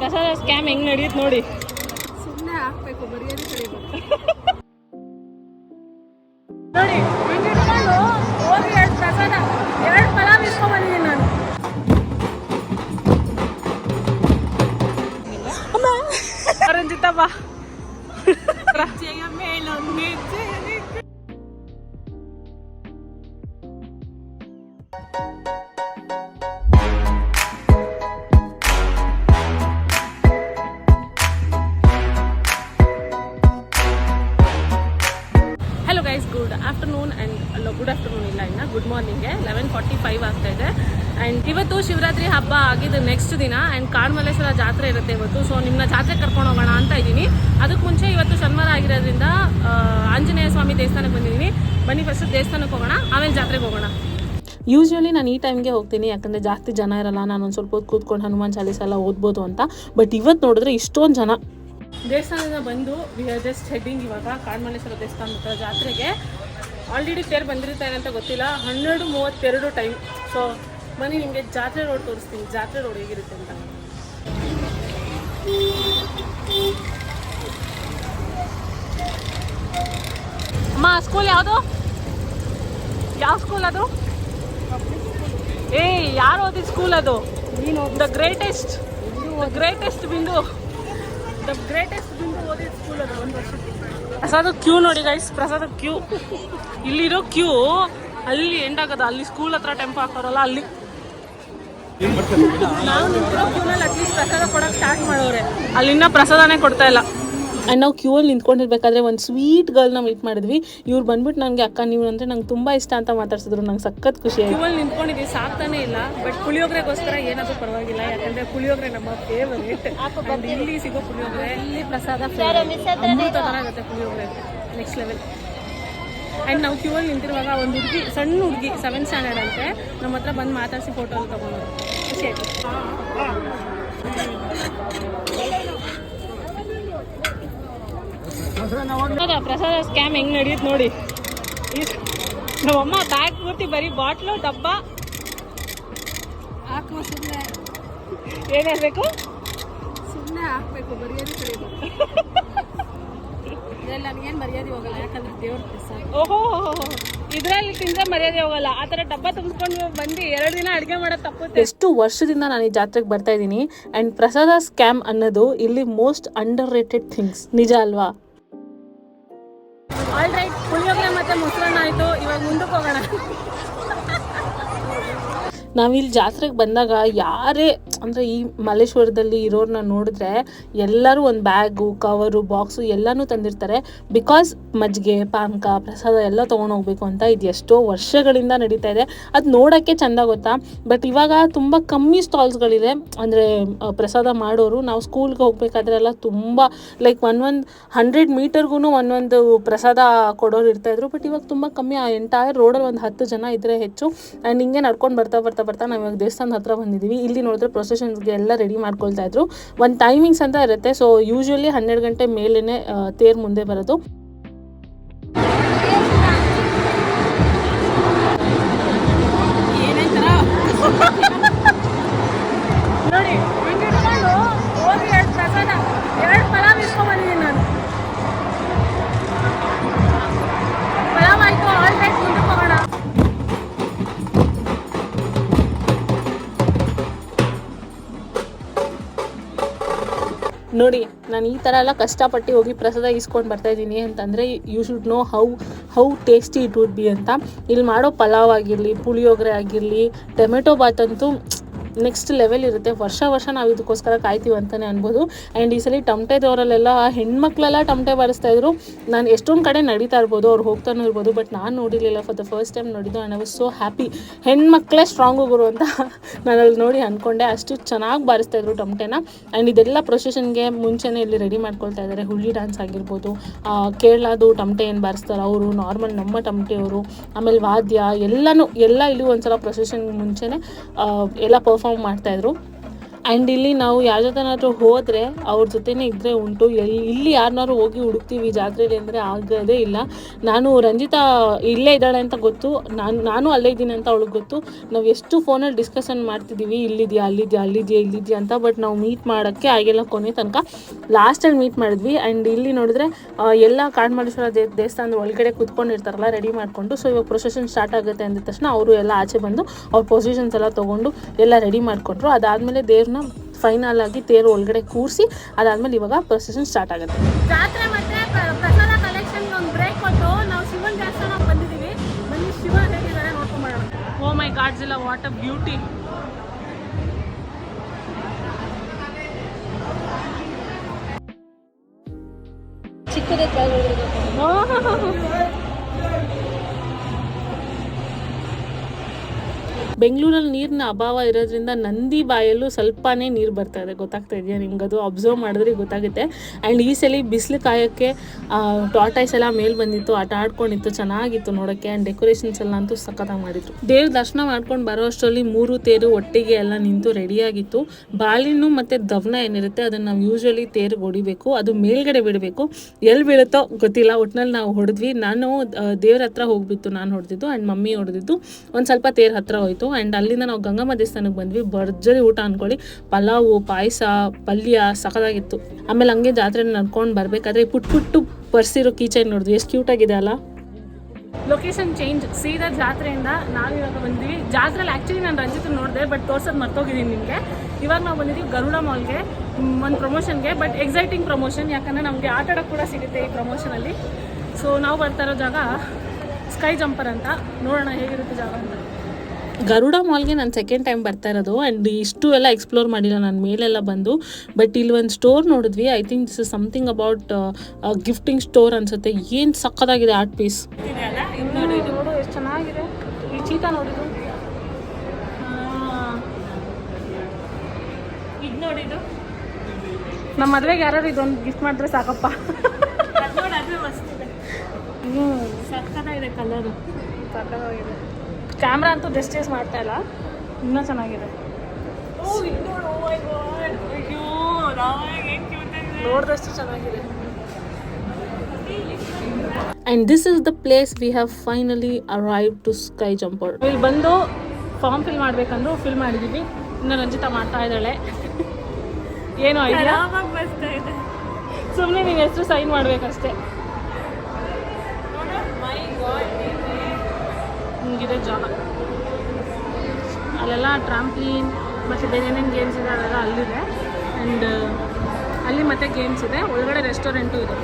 ಪ್ರಸಾದ ಸ್ಕ್ಯಾಮ್ ಹೆಂಗ್ ನಡೆಯುತ್ತೆ ನೋಡಿ. ಸುಮ್ಮನೆ ಹಾಕ್ಬೇಕು ಮರ್ಯಾದೆ ಕಡಿಬೇಕು ನೋಡಿ ಹಿಂಗ್ ಇಟ್ಕೊಂಡು ಹೋಗಿ ಎರಡು ಪ್ರಸಾದ. ಎರಡು ಪಲಾವ್ ಇಸ್ಕೊಂಡ್ ಬಂದಿದ್ದೀನಿ ನಾನು. ಹಲೋ ಆ್ಯಂಡ್ ಕಾಡ್ಮಲ್ಲೇಶ್ವರ ಜಾತ್ರೆ ಇರುತ್ತೆ ಇವತ್ತು. ಸೊ ನಿಮ್ಮನ್ನ ಜಾತ್ರೆ ಕರ್ಕೊಂಡು ಹೋಗೋಣ ಅಂತ ಇದ್ದೀನಿ. ಅದಕ್ಕೆ ಮುಂಚೆ ಇವತ್ತು ಶನಿವಾರ ಆಗಿರೋದ್ರಿಂದ ಆಂಜನೇಯ ಸ್ವಾಮಿ ದೇವಸ್ಥಾನಕ್ಕೆ ಬಂದಿದ್ದೀನಿ. ಬನ್ನಿ ಫಸ್ಟ್ ದೇವಸ್ಥಾನಕ್ಕೆ ಹೋಗೋಣ ಆಮೇಲೆ ಜಾತ್ರೆಗೆ ಹೋಗೋಣ. ಯೂಶ್ವಲಿ ನಾನು ಈ ಟೈಮ್ಗೆ ಹೋಗ್ತೀನಿ ಯಾಕಂದರೆ ಜಾಸ್ತಿ ಜನ ಇರಲ್ಲ. ನಾನು ಒಂದು ಸ್ವಲ್ಪ ಹೊತ್ತು ಕೂತ್ಕೊಂಡು ಹನುಮಾನ್ ಚಾಲೀಸ ಎಲ್ಲ ಓದ್ಬೋದು ಅಂತ. ಬಟ್ ಇವತ್ತು ನೋಡಿದ್ರೆ ಇಷ್ಟೊಂದು ಜನ. ದೇವಸ್ಥಾನದಿಂದ ಬಂದು ವಿ ಆರ್ ಜಸ್ಟ್ ಹೆಡ್ಡಿಂಗ್ ಇವಾಗ ಕಾಡ್ಮಲ್ಲೇಶ್ವರ ದೇವಸ್ಥಾನದ ಜಾತ್ರೆಗೆ. ಆಲ್ರೆಡಿ ತೇರು ಬಂದಿರ್ತಾರೆ ಅಂತ ಗೊತ್ತಿಲ್ಲ. ಹನ್ನೆರಡು ಮೂವತ್ತೆರಡು ಟೈಮ್ ಸೊ ಬನ್ನಿ ನಿಮಗೆ ಜಾತ್ರೆ ರೋಡ್ ತೋರಿಸ್ತೀನಿ. ಜಾತ್ರೆ ರೋಡ್ ಹೇಗಿರುತ್ತೆ ಅಂತ. ಅಮ್ಮ ಸ್ಕೂಲ್ ಯಾವುದು? ಯಾವ ಸ್ಕೂಲ್ ಅದು? ಏ ಯಾರು ಓದಿದ ಸ್ಕೂಲ್ ಅದು? The greatest the greatest Bindu. The greatest Bindu ಓದಿದ ಸ್ಕೂಲ್ ಅದು, ಒಂದು ಪ್ರಸಾದ ಕ್ಯೂ ನೋಡಿ ಗೈಸ್ ಪ್ರಸಾದ ಕ್ಯೂ. ಇಲ್ಲಿರೋ ಕ್ಯೂ, ಅಲ್ಲಿ ಎಂಡ್ ಆಗೋದು. ಅಲ್ಲಿ ಸ್ಕೂಲ್ ಹತ್ರ ಟೆಂಪೋ ಹಾಕೋರಲ್ಲ ಅಲ್ಲಿ. ನಾವು ನಿಂತಿರೋ ಕ್ಯೂನಲ್ಲಿ ಅಟ್ಲೀಸ್ಟ್ ಪ್ರಸಾದ ಕೊಡಕ್ಕೆ ಸ್ಟಾರ್ಟ್ ಮಾಡೋರೆ. ಅಲ್ಲಿನ್ನ ಪ್ರಸಾದನೇ ಕೊಡ್ತಾ ಇಲ್ಲ. ಆ್ಯಂಡ್ ನಾವು ಕ್ಯೂ ಅಲ್ಲಿ ನಿಂತ್ಕೊಂಡಿರ್ಬೇಕಾದ್ರೆ ಒಂದು ಸ್ವೀಟ್ ಗರ್ಲ್ನ ಮೀಟ್ ಮಾಡಿದ್ವಿ. ಇವ್ರು ಬಂದ್ಬಿಟ್ಟು ನನಗೆ ಅಕ್ಕ ನೀವು ಅಂದರೆ ನಂಗೆ ತುಂಬ ಇಷ್ಟ ಅಂತ ಮಾತಾಡ್ಸಿದ್ರು. ನಂಗೆ ಸಖತ್ ಖುಷಿ ಆಯ್ತು. ಕ್ಯೂ ಅಲ್ಲಿ ನಿಂತ್ಕೊಂಡಿದ್ವಿ ಸಾಕ್ತಾನೆ ಇಲ್ಲ. ಬಟ್ ಪುಳಿಯೋಗ್ರೆಗೋಸ್ಕರ ಏನಾದರೂ ಪರವಾಗಿಲ್ಲ. ಯಾಕಂದರೆ ಪುಳಿಯೋಗ್ರೆ ನಮ್ಮ ಫೇವರೇಟ್ ಇಲ್ಲಿ ಸಿಗೋ ಪುಳಿಯೋಗ್ರೆ. ಇಲ್ಲಿ ಪ್ರಸಾದ ಅಮೃತ ಥರ ಆಗುತ್ತೆ ಪುಳಿಯೋಗರೆ. ನೆಕ್ಸ್ಟ್ ಲೆವೆಲ್ ಆ್ಯಂಡ್ ನಾವು ಕ್ಯೂ ಅಲ್ಲಿ ನಿಂತಿರುವಾಗ ಒಂದು ಹುಡುಗಿ ಸಣ್ಣ ಹುಡುಗಿ ಸೆವೆಂತ್ ಸ್ಟ್ಯಾಂಡರ್ಡ್ ಅಂತೆ ನಮ್ಮ ಹತ್ರ ಬಂದು ಮಾತಾಡಿಸಿ ಫೋಟೋ ಎಲ್ಲ ತೊಗೊಂಡು. ಖುಷಿ ಆಯಿತು. ಪ್ರಸಾದ ಪ್ರಸಾದ ಸ್ಕ್ಯಾಮ್ ಹೆಂಗ್ ನಡೆಯುತ್ತೆ ನೋಡಿ. ನಮ್ಮಮ್ಮ ಬ್ಯಾಗ್ ಪೂರ್ತಿ ಬರೀ ಬಾಟ್ಲು ಡಬ್ಬ. ಹಾಕುವ ಸುಮ್ಮನೆ ಏನಿರಬೇಕು ಸುಮ್ಮನೆ ಹಾಕ್ಬೇಕು ಮರ್ಯಾದೆ ಇದೆಲ್ಲ ನನಗೇನು ಮರ್ಯಾದೆ ಹೋಗಲ್ಲ ಯಾಕಂದ್ರೆ ದೇವ್ರ ಪ್ರಸಾದ. ಓಹೋ ಇದರಲ್ಲಿ ತಿಂದ್ರೆ ಮರ್ಯಾದೆ ಹೋಗಲ್ಲ. ಆ ಥರ ಡಬ್ಬ ತುಂಬಿಸ್ಕೊಂಡು ಬಂದು ಎರಡು ದಿನ ಅಡುಗೆ ಮಾಡೋದು ತಪ್ಪುತ್ತೆ. ಎಷ್ಟು ವರ್ಷದಿಂದ ನಾನು ಈ ಜಾತ್ರೆಗೆ ಬರ್ತಾ ಇದ್ದೀನಿ ಆ್ಯಂಡ್ ಪ್ರಸಾದ ಸ್ಕ್ಯಾಮ್ ಅನ್ನೋದು ಇಲ್ಲಿ ಮೋಸ್ಟ್ ಅಂಡರ್ ರೇಟೆಡ್ ಥಿಂಗ್ಸ್ ನಿಜ ಅಲ್ವಾ? ಆಲ್ ರೈಟ್ ಪುಳಿಯೋಗರೆ ಮತ್ತೆ ಮೊಸರನ್ನ ಆಯಿತು. ಇವಾಗ ಮುಂದಕ್ಕೆ ಹೋಗೋಣ. ನಾವಿಲ್ಲಿ ಜಾತ್ರೆಗೆ ಬಂದಾಗ ಯಾರೇ, ಅಂದರೆ ಈ ಮಲ್ಲೇಶ್ವರದಲ್ಲಿ ಇರೋರನ್ನ ನೋಡಿದ್ರೆ ಎಲ್ಲರೂ ಒಂದು ಬ್ಯಾಗು, ಕವರು, ಬಾಕ್ಸು ಎಲ್ಲನೂ ತಂದಿರ್ತಾರೆ. ಬಿಕಾಸ್ ಮಜ್ಜಿಗೆ, ಪಾನಕ, ಪ್ರಸಾದ ಎಲ್ಲ ತೊಗೊಂಡು ಹೋಗ್ಬೇಕು ಅಂತ ಇದು ಎಷ್ಟೋ ವರ್ಷಗಳಿಂದ ನಡೀತಾ ಇದೆ. ಅದು ನೋಡೋಕ್ಕೆ ಚೆಂದ ಗೊತ್ತಾ? ಬಟ್ ಇವಾಗ ತುಂಬ ಕಮ್ಮಿ ಸ್ಟಾಲ್ಸ್ಗಳಿದೆ ಅಂದರೆ ಪ್ರಸಾದ ಮಾಡೋರು ನಾವು ಸ್ಕೂಲ್ಗೆ ಹೋಗ್ಬೇಕಾದ್ರೆ ಎಲ್ಲ ತುಂಬ ಲೈಕ್ ಒನ್ ಒಂದು ಹಂಡ್ರೆಡ್ ಮೀಟರ್ಗೂ ಒಂದೊಂದು ಪ್ರಸಾದ ಕೊಡೋರು ಇರ್ತಾಯಿದ್ರು ಬಟ್ ಇವಾಗ ತುಂಬ ಕಮ್ಮಿ, ಆ ಎಂಟೈರ್ ರೋಡಲ್ಲಿ ಒಂದು ಹತ್ತು ಜನ ಇದ್ದರೆ ಹೆಚ್ಚು. ಆ್ಯಂಡ್ ಹಿಂಗೆ ನಡ್ಕೊಂಡು ಬರ್ತಾ ಬರ್ತಾ ಬರ್ತಾ ನಾವು ಇವಾಗ ದೇವಸ್ಥಾನದ ಹತ್ರ ಬಂದಿದ್ದೀವಿ ಇಲ್ಲಿ ನೋಡಿದ್ರೆ ಪ್ರೊಸೆಷನ್ಸ್ಗೆ ಎಲ್ಲ ರೆಡಿ ಮಾಡ್ಕೊಳ್ತಾ ಇದ್ರು. ಒಂದು ಟೈಮಿಂಗ್ಸ್ ಅಂತ ಇರುತ್ತೆ. ಸೊ ಯೂಶ್ವಲಿ ಹನ್ನೆರಡು ಗಂಟೆ ಮೇಲೇ ತೇರು ಮುಂದೆ ಬರೋದು. ನಾನು ಈ ಥರ ಎಲ್ಲ ಕಷ್ಟಪಟ್ಟು ಹೋಗಿ ಪ್ರಸಾದ ಇಸ್ಕೊಂಡು ಬರ್ತಾ ಇದ್ದೀನಿ ಅಂತಂದರೆ you should know how how tasty it would be ಅಂತ. ಇಲ್ಲಿ ಮಾಡೋ ಪಲಾವ್ ಆಗಿರಲಿ, ಪುಳಿಯೋಗರೆ ಆಗಿರಲಿ, ಟೊಮೆಟೊ ಬಾತ್ ಅಂತೂ ನೆಕ್ಸ್ಟ್ ಲೆವೆಲ್ ಇರುತ್ತೆ. ವರ್ಷ ವರ್ಷ ನಾವು ಇದಕ್ಕೋಸ್ಕರ ಕಾಯ್ತೀವಿ ಅಂತಲೇ ಅನ್ಬೋದು. ಆ್ಯಂಡ್ ಈ ಸಲ ಟಮಟೆದವರಲ್ಲೆಲ್ಲ ಹೆಣ್ಮಕ್ಳೆಲ್ಲ ಟಮಟೆ ಬಾರಿಸ್ತಾ ಇದ್ರು. ನಾನು ಎಷ್ಟೊಂದು ಕಡೆ ನಡೀತಾ ಇರ್ಬೋದು, ಅವ್ರು ಹೋಗ್ತಾನೂ ಇರ್ಬೋದು ಬಟ್ ನಾನು ನೋಡಿರಲಿಲ್ಲ ಫಾರ್ ದ ಫಸ್ಟ್ ಟೈಮ್ ನೋಡಿದ್ದು and I was so happy ಹೆಣ್ಮಕ್ಳೇ ಸ್ಟ್ರಾಂಗ್ ಗುರು ಅಂತ ನಾನು ಅಲ್ಲಿ ನೋಡಿ ಅಂದ್ಕೊಂಡೆ ಅಷ್ಟು ಚೆನ್ನಾಗಿ ಬಾರಿಸ್ತಾ ಇದ್ರು ಟಮಟೆನ. ಆ್ಯಂಡ್ ಇದೆಲ್ಲ ಪ್ರೊಸೆಷನ್ಗೆ ಮುಂಚೆನೇ ಇಲ್ಲಿ ರೆಡಿ ಮಾಡ್ಕೊಳ್ತಾ ಇದ್ದಾರೆ ಹುಳ್ಳಿ ಡ್ಯಾನ್ಸ್ ಆಗಿರ್ಬೋದು ಕೇರಳದು ಟಮಟೆ ಏನು ಬಾರಿಸ್ತಾರೆ ಅವರು ನಾರ್ಮಲ್ ನಮ್ಮ ಟಮಟೆಯವರು, ಆಮೇಲೆ ವಾದ್ಯ, ಎಲ್ಲನೂ, ಎಲ್ಲ ಇಲ್ಲಿ ಒಂದ್ಸಲ ಪ್ರೊಸೆಷನ್ ಮುಂಚೆನೇ ಎಲ್ಲ ಎಲ್ಲ ಪರ್ಫಾರ್ಮ್ ಮಾಡ್ತಾಯಿದ್ರು ಆ್ಯಂಡ್ ಇಲ್ಲಿ ನಾವು ಯಾರ ಜೊತೆನಾದರೂ ಹೋದರೆ ಅವ್ರ ಜೊತೆನೇ ಇದ್ದರೆ ಉಂಟು. ಎಲ್ಲಿ ಇಲ್ಲಿ ಯಾರನ್ನಾರು ಹೋಗಿ ಹುಡುಕ್ತೀವಿ ಜಾತ್ರೆಯಲ್ಲಿ ಅಂದರೆ ಆಗೋದೇ ಇಲ್ಲ. ನಾನು ರಂಜಿತಾ ಇಲ್ಲೇ ಇದ್ದಾಳೆ ಅಂತ ಗೊತ್ತು. ನಾನು ನಾನು ಅಲ್ಲೇ ಇದ್ದೀನಿ ಅಂತ ಅವಳಿಗೆ ಗೊತ್ತು. ನಾವು ಎಷ್ಟು ಫೋನಲ್ಲಿ ಡಿಸ್ಕಷನ್ ಮಾಡ್ತಿದ್ದೀವಿ ಇಲ್ಲಿದೆಯಾ, ಅಲ್ಲಿದೆಯಾ ಅಲ್ಲಿದೆಯಾ, ಇಲ್ಲಿದೆಯಾ ಅಂತ ಬಟ್ ನಾವು ಮೀಟ್ ಮಾಡೋಕ್ಕೆ ಆಗಿಲ್ಲ ಕೊನೆ ತನಕ. ಲಾಸ್ಟಲ್ಲಿ ಮೀಟ್ ಮಾಡಿದ್ವಿ ಆ್ಯಂಡ್ ಇಲ್ಲಿ ನೋಡಿದ್ರೆ ಎಲ್ಲ ಕಾಡ್ಮಲ್ಲೇಶ್ವರ ದೇ ದೇವಸ್ಥಾನದ ಒಳಗಡೆ ಕುತ್ಕೊಂಡಿರ್ತಾರಲ್ಲ ರೆಡಿ ಮಾಡಿಕೊಂಡು. ಸೊ ಇವಾಗ ಪ್ರೊಸೆಷನ್ ಸ್ಟಾರ್ಟ್ ಆಗುತ್ತೆ ಅಂದ ತಕ್ಷಣ ಅವರು ಎಲ್ಲ ಆಚೆ ಬಂದು, ಅವ್ರ ಪೊಸಿಷನ್ಸ್ ಎಲ್ಲ ತೊಗೊಂಡು ಎಲ್ಲ ರೆಡಿ ಮಾಡಿಕೊಂಡ್ರು. ಅದಾದಮೇಲೆ ದೇವ್ರನ್ನ ಫೈನಲ್ ಆಗಿ ತೇರು ಒಳಗಡೆ ಕೂರಿಸಿ ಅದಾದಮೇಲೆ ಇವಾಗ ಪ್ರೊಸೆಷನ್ ಸ್ಟಾರ್ಟ್ ಆಗುತ್ತೆ. ಜಾತ್ರೆ ಮತ್ತೆ ಪ್ರ- ಪ್ರಸಾದ ಕಲೆಕ್ಷನ್ ಒಂದು ಬ್ರೇಕ್ ಕೊಟ್ಟು ನಾವು ಶಿವನ್ ದೇವಸ್ಥಾನಕ್ಕೆ ಬಂದಿದ್ದೀವಿ ಬನ್ನಿ ಶಿವ ಹೇಗಿದ್ದಾರೆ ನೋಡ್ಕೊಂಬರೋಣ ಓ ಮೈ ಗಾಡ್ಸ್ ಇಲ್ಲ ವಾಟ್ ಅ ಬ್ಯೂಟಿ ಚಿಕ್ಕದೇ ಬೆಂಗಳೂರಲ್ಲಿ ನೀರಿನ ಅಭಾವ ಇರೋದ್ರಿಂದ ನಂದಿ ಬಾಯಲ್ಲೂ ಸ್ವಲ್ಪನೇ ನೀರು ಬರ್ತಾ ಇದೆ. ಗೊತ್ತಾಗ್ತಾ ಇದೆಯಾ ಅದು? ಅಬ್ಸರ್ವ್ ಮಾಡಿದ್ರೆ ಗೊತ್ತಾಗುತ್ತೆ. ಆ್ಯಂಡ್ ಈ ಸಲ ಬಿಸಿಲು ಕಾಯೋಕ್ಕೆ ಟಾಟಾಯ್ಸ್ ಎಲ್ಲ ಮೇಲೆ ಬಂದಿತ್ತು, ಆಟ ಆಡ್ಕೊಂಡಿತ್ತು, ಚೆನ್ನಾಗಿತ್ತು ನೋಡೋಕ್ಕೆ. ಆ್ಯಂಡ್ ಡೆಕೋರೇಷನ್ಸ್ ಎಲ್ಲ ಅಂತೂ ಸಖತ್ತಾಗಿ ಮಾಡಿದ್ರು. ದೇವ್ರ ದರ್ಶನ ಮಾಡ್ಕೊಂಡು ಬರೋ ಅಷ್ಟರಲ್ಲಿ ಮೂರು ತೇರು ಒಟ್ಟಿಗೆ ಎಲ್ಲ ನಿಂತು ರೆಡಿಯಾಗಿತ್ತು ಬಾಳಿನು ಮತ್ತು ದವನ ಏನಿರುತ್ತೆ, ಅದನ್ನು ನಾವು ಯೂಶ್ವಲಿ ತೇರು ಹೊಡಿಬೇಕು. ಅದು ಮೇಲ್ಗಡೆ ಬಿಡಬೇಕು. ಎಲ್ಲಿ ಬೀಳುತ್ತೋ ಗೊತ್ತಿಲ್ಲ. ಒಟ್ಟಿನಲ್ಲಿ ನಾವು ಹೊಡೆದ್ವಿ. ನಾನು ದೇವ್ರ ಹತ್ರ ಹೋಗ್ಬಿತ್ತು ನಾನು ಹೊಡೆದಿದ್ದು ಆ್ಯಂಡ್ ಮಮ್ಮಿ ಹೊಡೆದಿದ್ದು. ಒಂದು ಸ್ವಲ್ಪ ತೇರು ಹತ್ರ ಹೋಯ್ತು. ಆ್ಯಂಡ್ ಅಲ್ಲಿಂದ ನಾವು ಗಂಗಮ್ಮ ದೇವಸ್ಥಾನಕ್ಕೆ ಬಂದ್ವಿ. ಭರ್ಜರಿ ಊಟ ಅಂದ್ಕೊಳ್ಳಿ ಪಲಾವು, ಪಾಯಸ, ಪಲ್ಯ ಸಖದಾಗಿತ್ತು ಆಮೇಲೆ ಹಂಗೆ ಜಾತ್ರೆ ನಡ್ಕೊಂಡು ಬರಬೇಕಾದ್ರೆ ಪುಟ್ ಪುಟ್ಟು ಪರ್ಸಿರೋ ಕೀಚೈನ್ ನೋಡಿದ್ವಿ. ಎಷ್ಟು ಕ್ಯೂಟ್ ಆಗಿದೆ ಅಲ್ಲ? ಲೊಕೇಶನ್ ಚೇಂಜ್ ಸೀದಾ ಜಾತ್ರೆಯಿಂದ ನಾವು ಇವಾಗ ಬಂದ್ವಿ. ಜಾತ್ರೆಲಿ ಆ್ಯಕ್ಚುಲಿ ನಾನು ರಂಜಿತ್ ನೋಡಿದೆ ಬಟ್ ತೋರ್ಸೋದು ಮರ್ತೋಗಿದ್ದೀನಿ ನಿಮಗೆ. ಇವಾಗ ನಾವು ಬಂದಿದ್ದೀವಿ ಗರುಡ ಮಾಲ್ಗೆ ಒಂದು ಪ್ರಮೋಷನ್ಗೆ ಬಟ್ ಎಕ್ಸೈಟಿಂಗ್ ಪ್ರಮೋಷನ್ ಯಾಕಂದರೆ ನಮಗೆ ಆಟ ಕೂಡ ಸಿಗುತ್ತೆ ಈ ಪ್ರಮೋಷನಲ್ಲಿ ಸೊ ನಾವು ಬರ್ತಾ ಇರೋ ಜಾಗ ಸ್ಕೈ ಜಂಪರ್ ಅಂತ. ನೋಡೋಣ ಹೇಗಿರುತ್ತೆ ಜಾಗ ಅಂತ. ಗರುಡ ಮಾಲ್ಗೆ ನಾನು ಸೆಕೆಂಡ್ ಟೈಮ್ ಬರ್ತಾ ಇರೋದು ಆ್ಯಂಡ್ ಇಷ್ಟು ಎಲ್ಲ ಎಕ್ಸ್ಪ್ಲೋರ್ ಮಾಡಿಲ್ಲ ನಾನು ಮೇಲೆಲ್ಲ ಬಂದು. ಬಟ್ ಇಲ್ಲಿ ಒಂದು ಸ್ಟೋರ್ ನೋಡಿದ್ವಿ. I think this is something about gifting store ಅನ್ಸುತ್ತೆ. ಏನು ಸಕ್ಕದಾಗಿದೆ ಆರ್ಟ್ ಪೀಸ್ ನೋಡು ಎಷ್ಟು ಚೆನ್ನಾಗಿದೆ. ಈ ಚೀತಾ ನೋಡಿದ್ದು ಇದು. ನೋಡಿದ್ದು ನಮ್ಮ ಮದುವೆಗೆ ಯಾರು ಇದೊಂದು ಗಿಫ್ಟ್ ಮಾಡಿದ್ರೆ ಸಾಕಪ್ಪ. ಹ್ಞೂ ಸಕ್ಕತ್ತಾಗಿದೆ ಕಲರು ಸಕ್ಕತ್ತಾಗಿದೆ ಕ್ಯಾಮ್ರಾ ಅಂತೂ ಡೆಸ್ಟೇಸ್ ಮಾಡ್ತಾ ಇಲ್ಲ. ಇನ್ನೂ ಚೆನ್ನಾಗಿದೆ. ನೋಡಿದಷ್ಟು ಚೆನ್ನಾಗಿದೆ. And this is the place we have finally arrive to sky jumper ಇಲ್ಲಿ ಬಂದು ಫಾರ್ಮ್ ಫಿಲ್ ಮಾಡ್ಬೇಕಂದ್ರು ಫಿಲ್ ಮಾಡಿದ್ದೀವಿ ಇನ್ನು ರಂಜಿತಾ ಮಾಡ್ತಾ ಇದ್ದಾಳೆ. ಏನು ಐಡಿಯಾ ಸುಮ್ಮನೆ ನೀನು ಹೆಸರು ಸೈನ್ ಮಾಡಬೇಕಷ್ಟೇ. ಹಿಂಗಿದೆ, ಜಾಗ. ಅಲ್ಲೆಲ್ಲ ಟ್ರಾಂಪ್ಲೀನ್ ಮತ್ತು ಬೇರೆ ಏನೇನು ಗೇಮ್ಸ್ ಇದೆ ಅದೆಲ್ಲ ಅಲ್ಲಿದೆ. ಆ್ಯಂಡ್ ಅಲ್ಲಿ ಮತ್ತೆ ಗೇಮ್ಸ್ ಇದೆ. ಒಳಗಡೆ ರೆಸ್ಟೋರೆಂಟು ಇದೆ.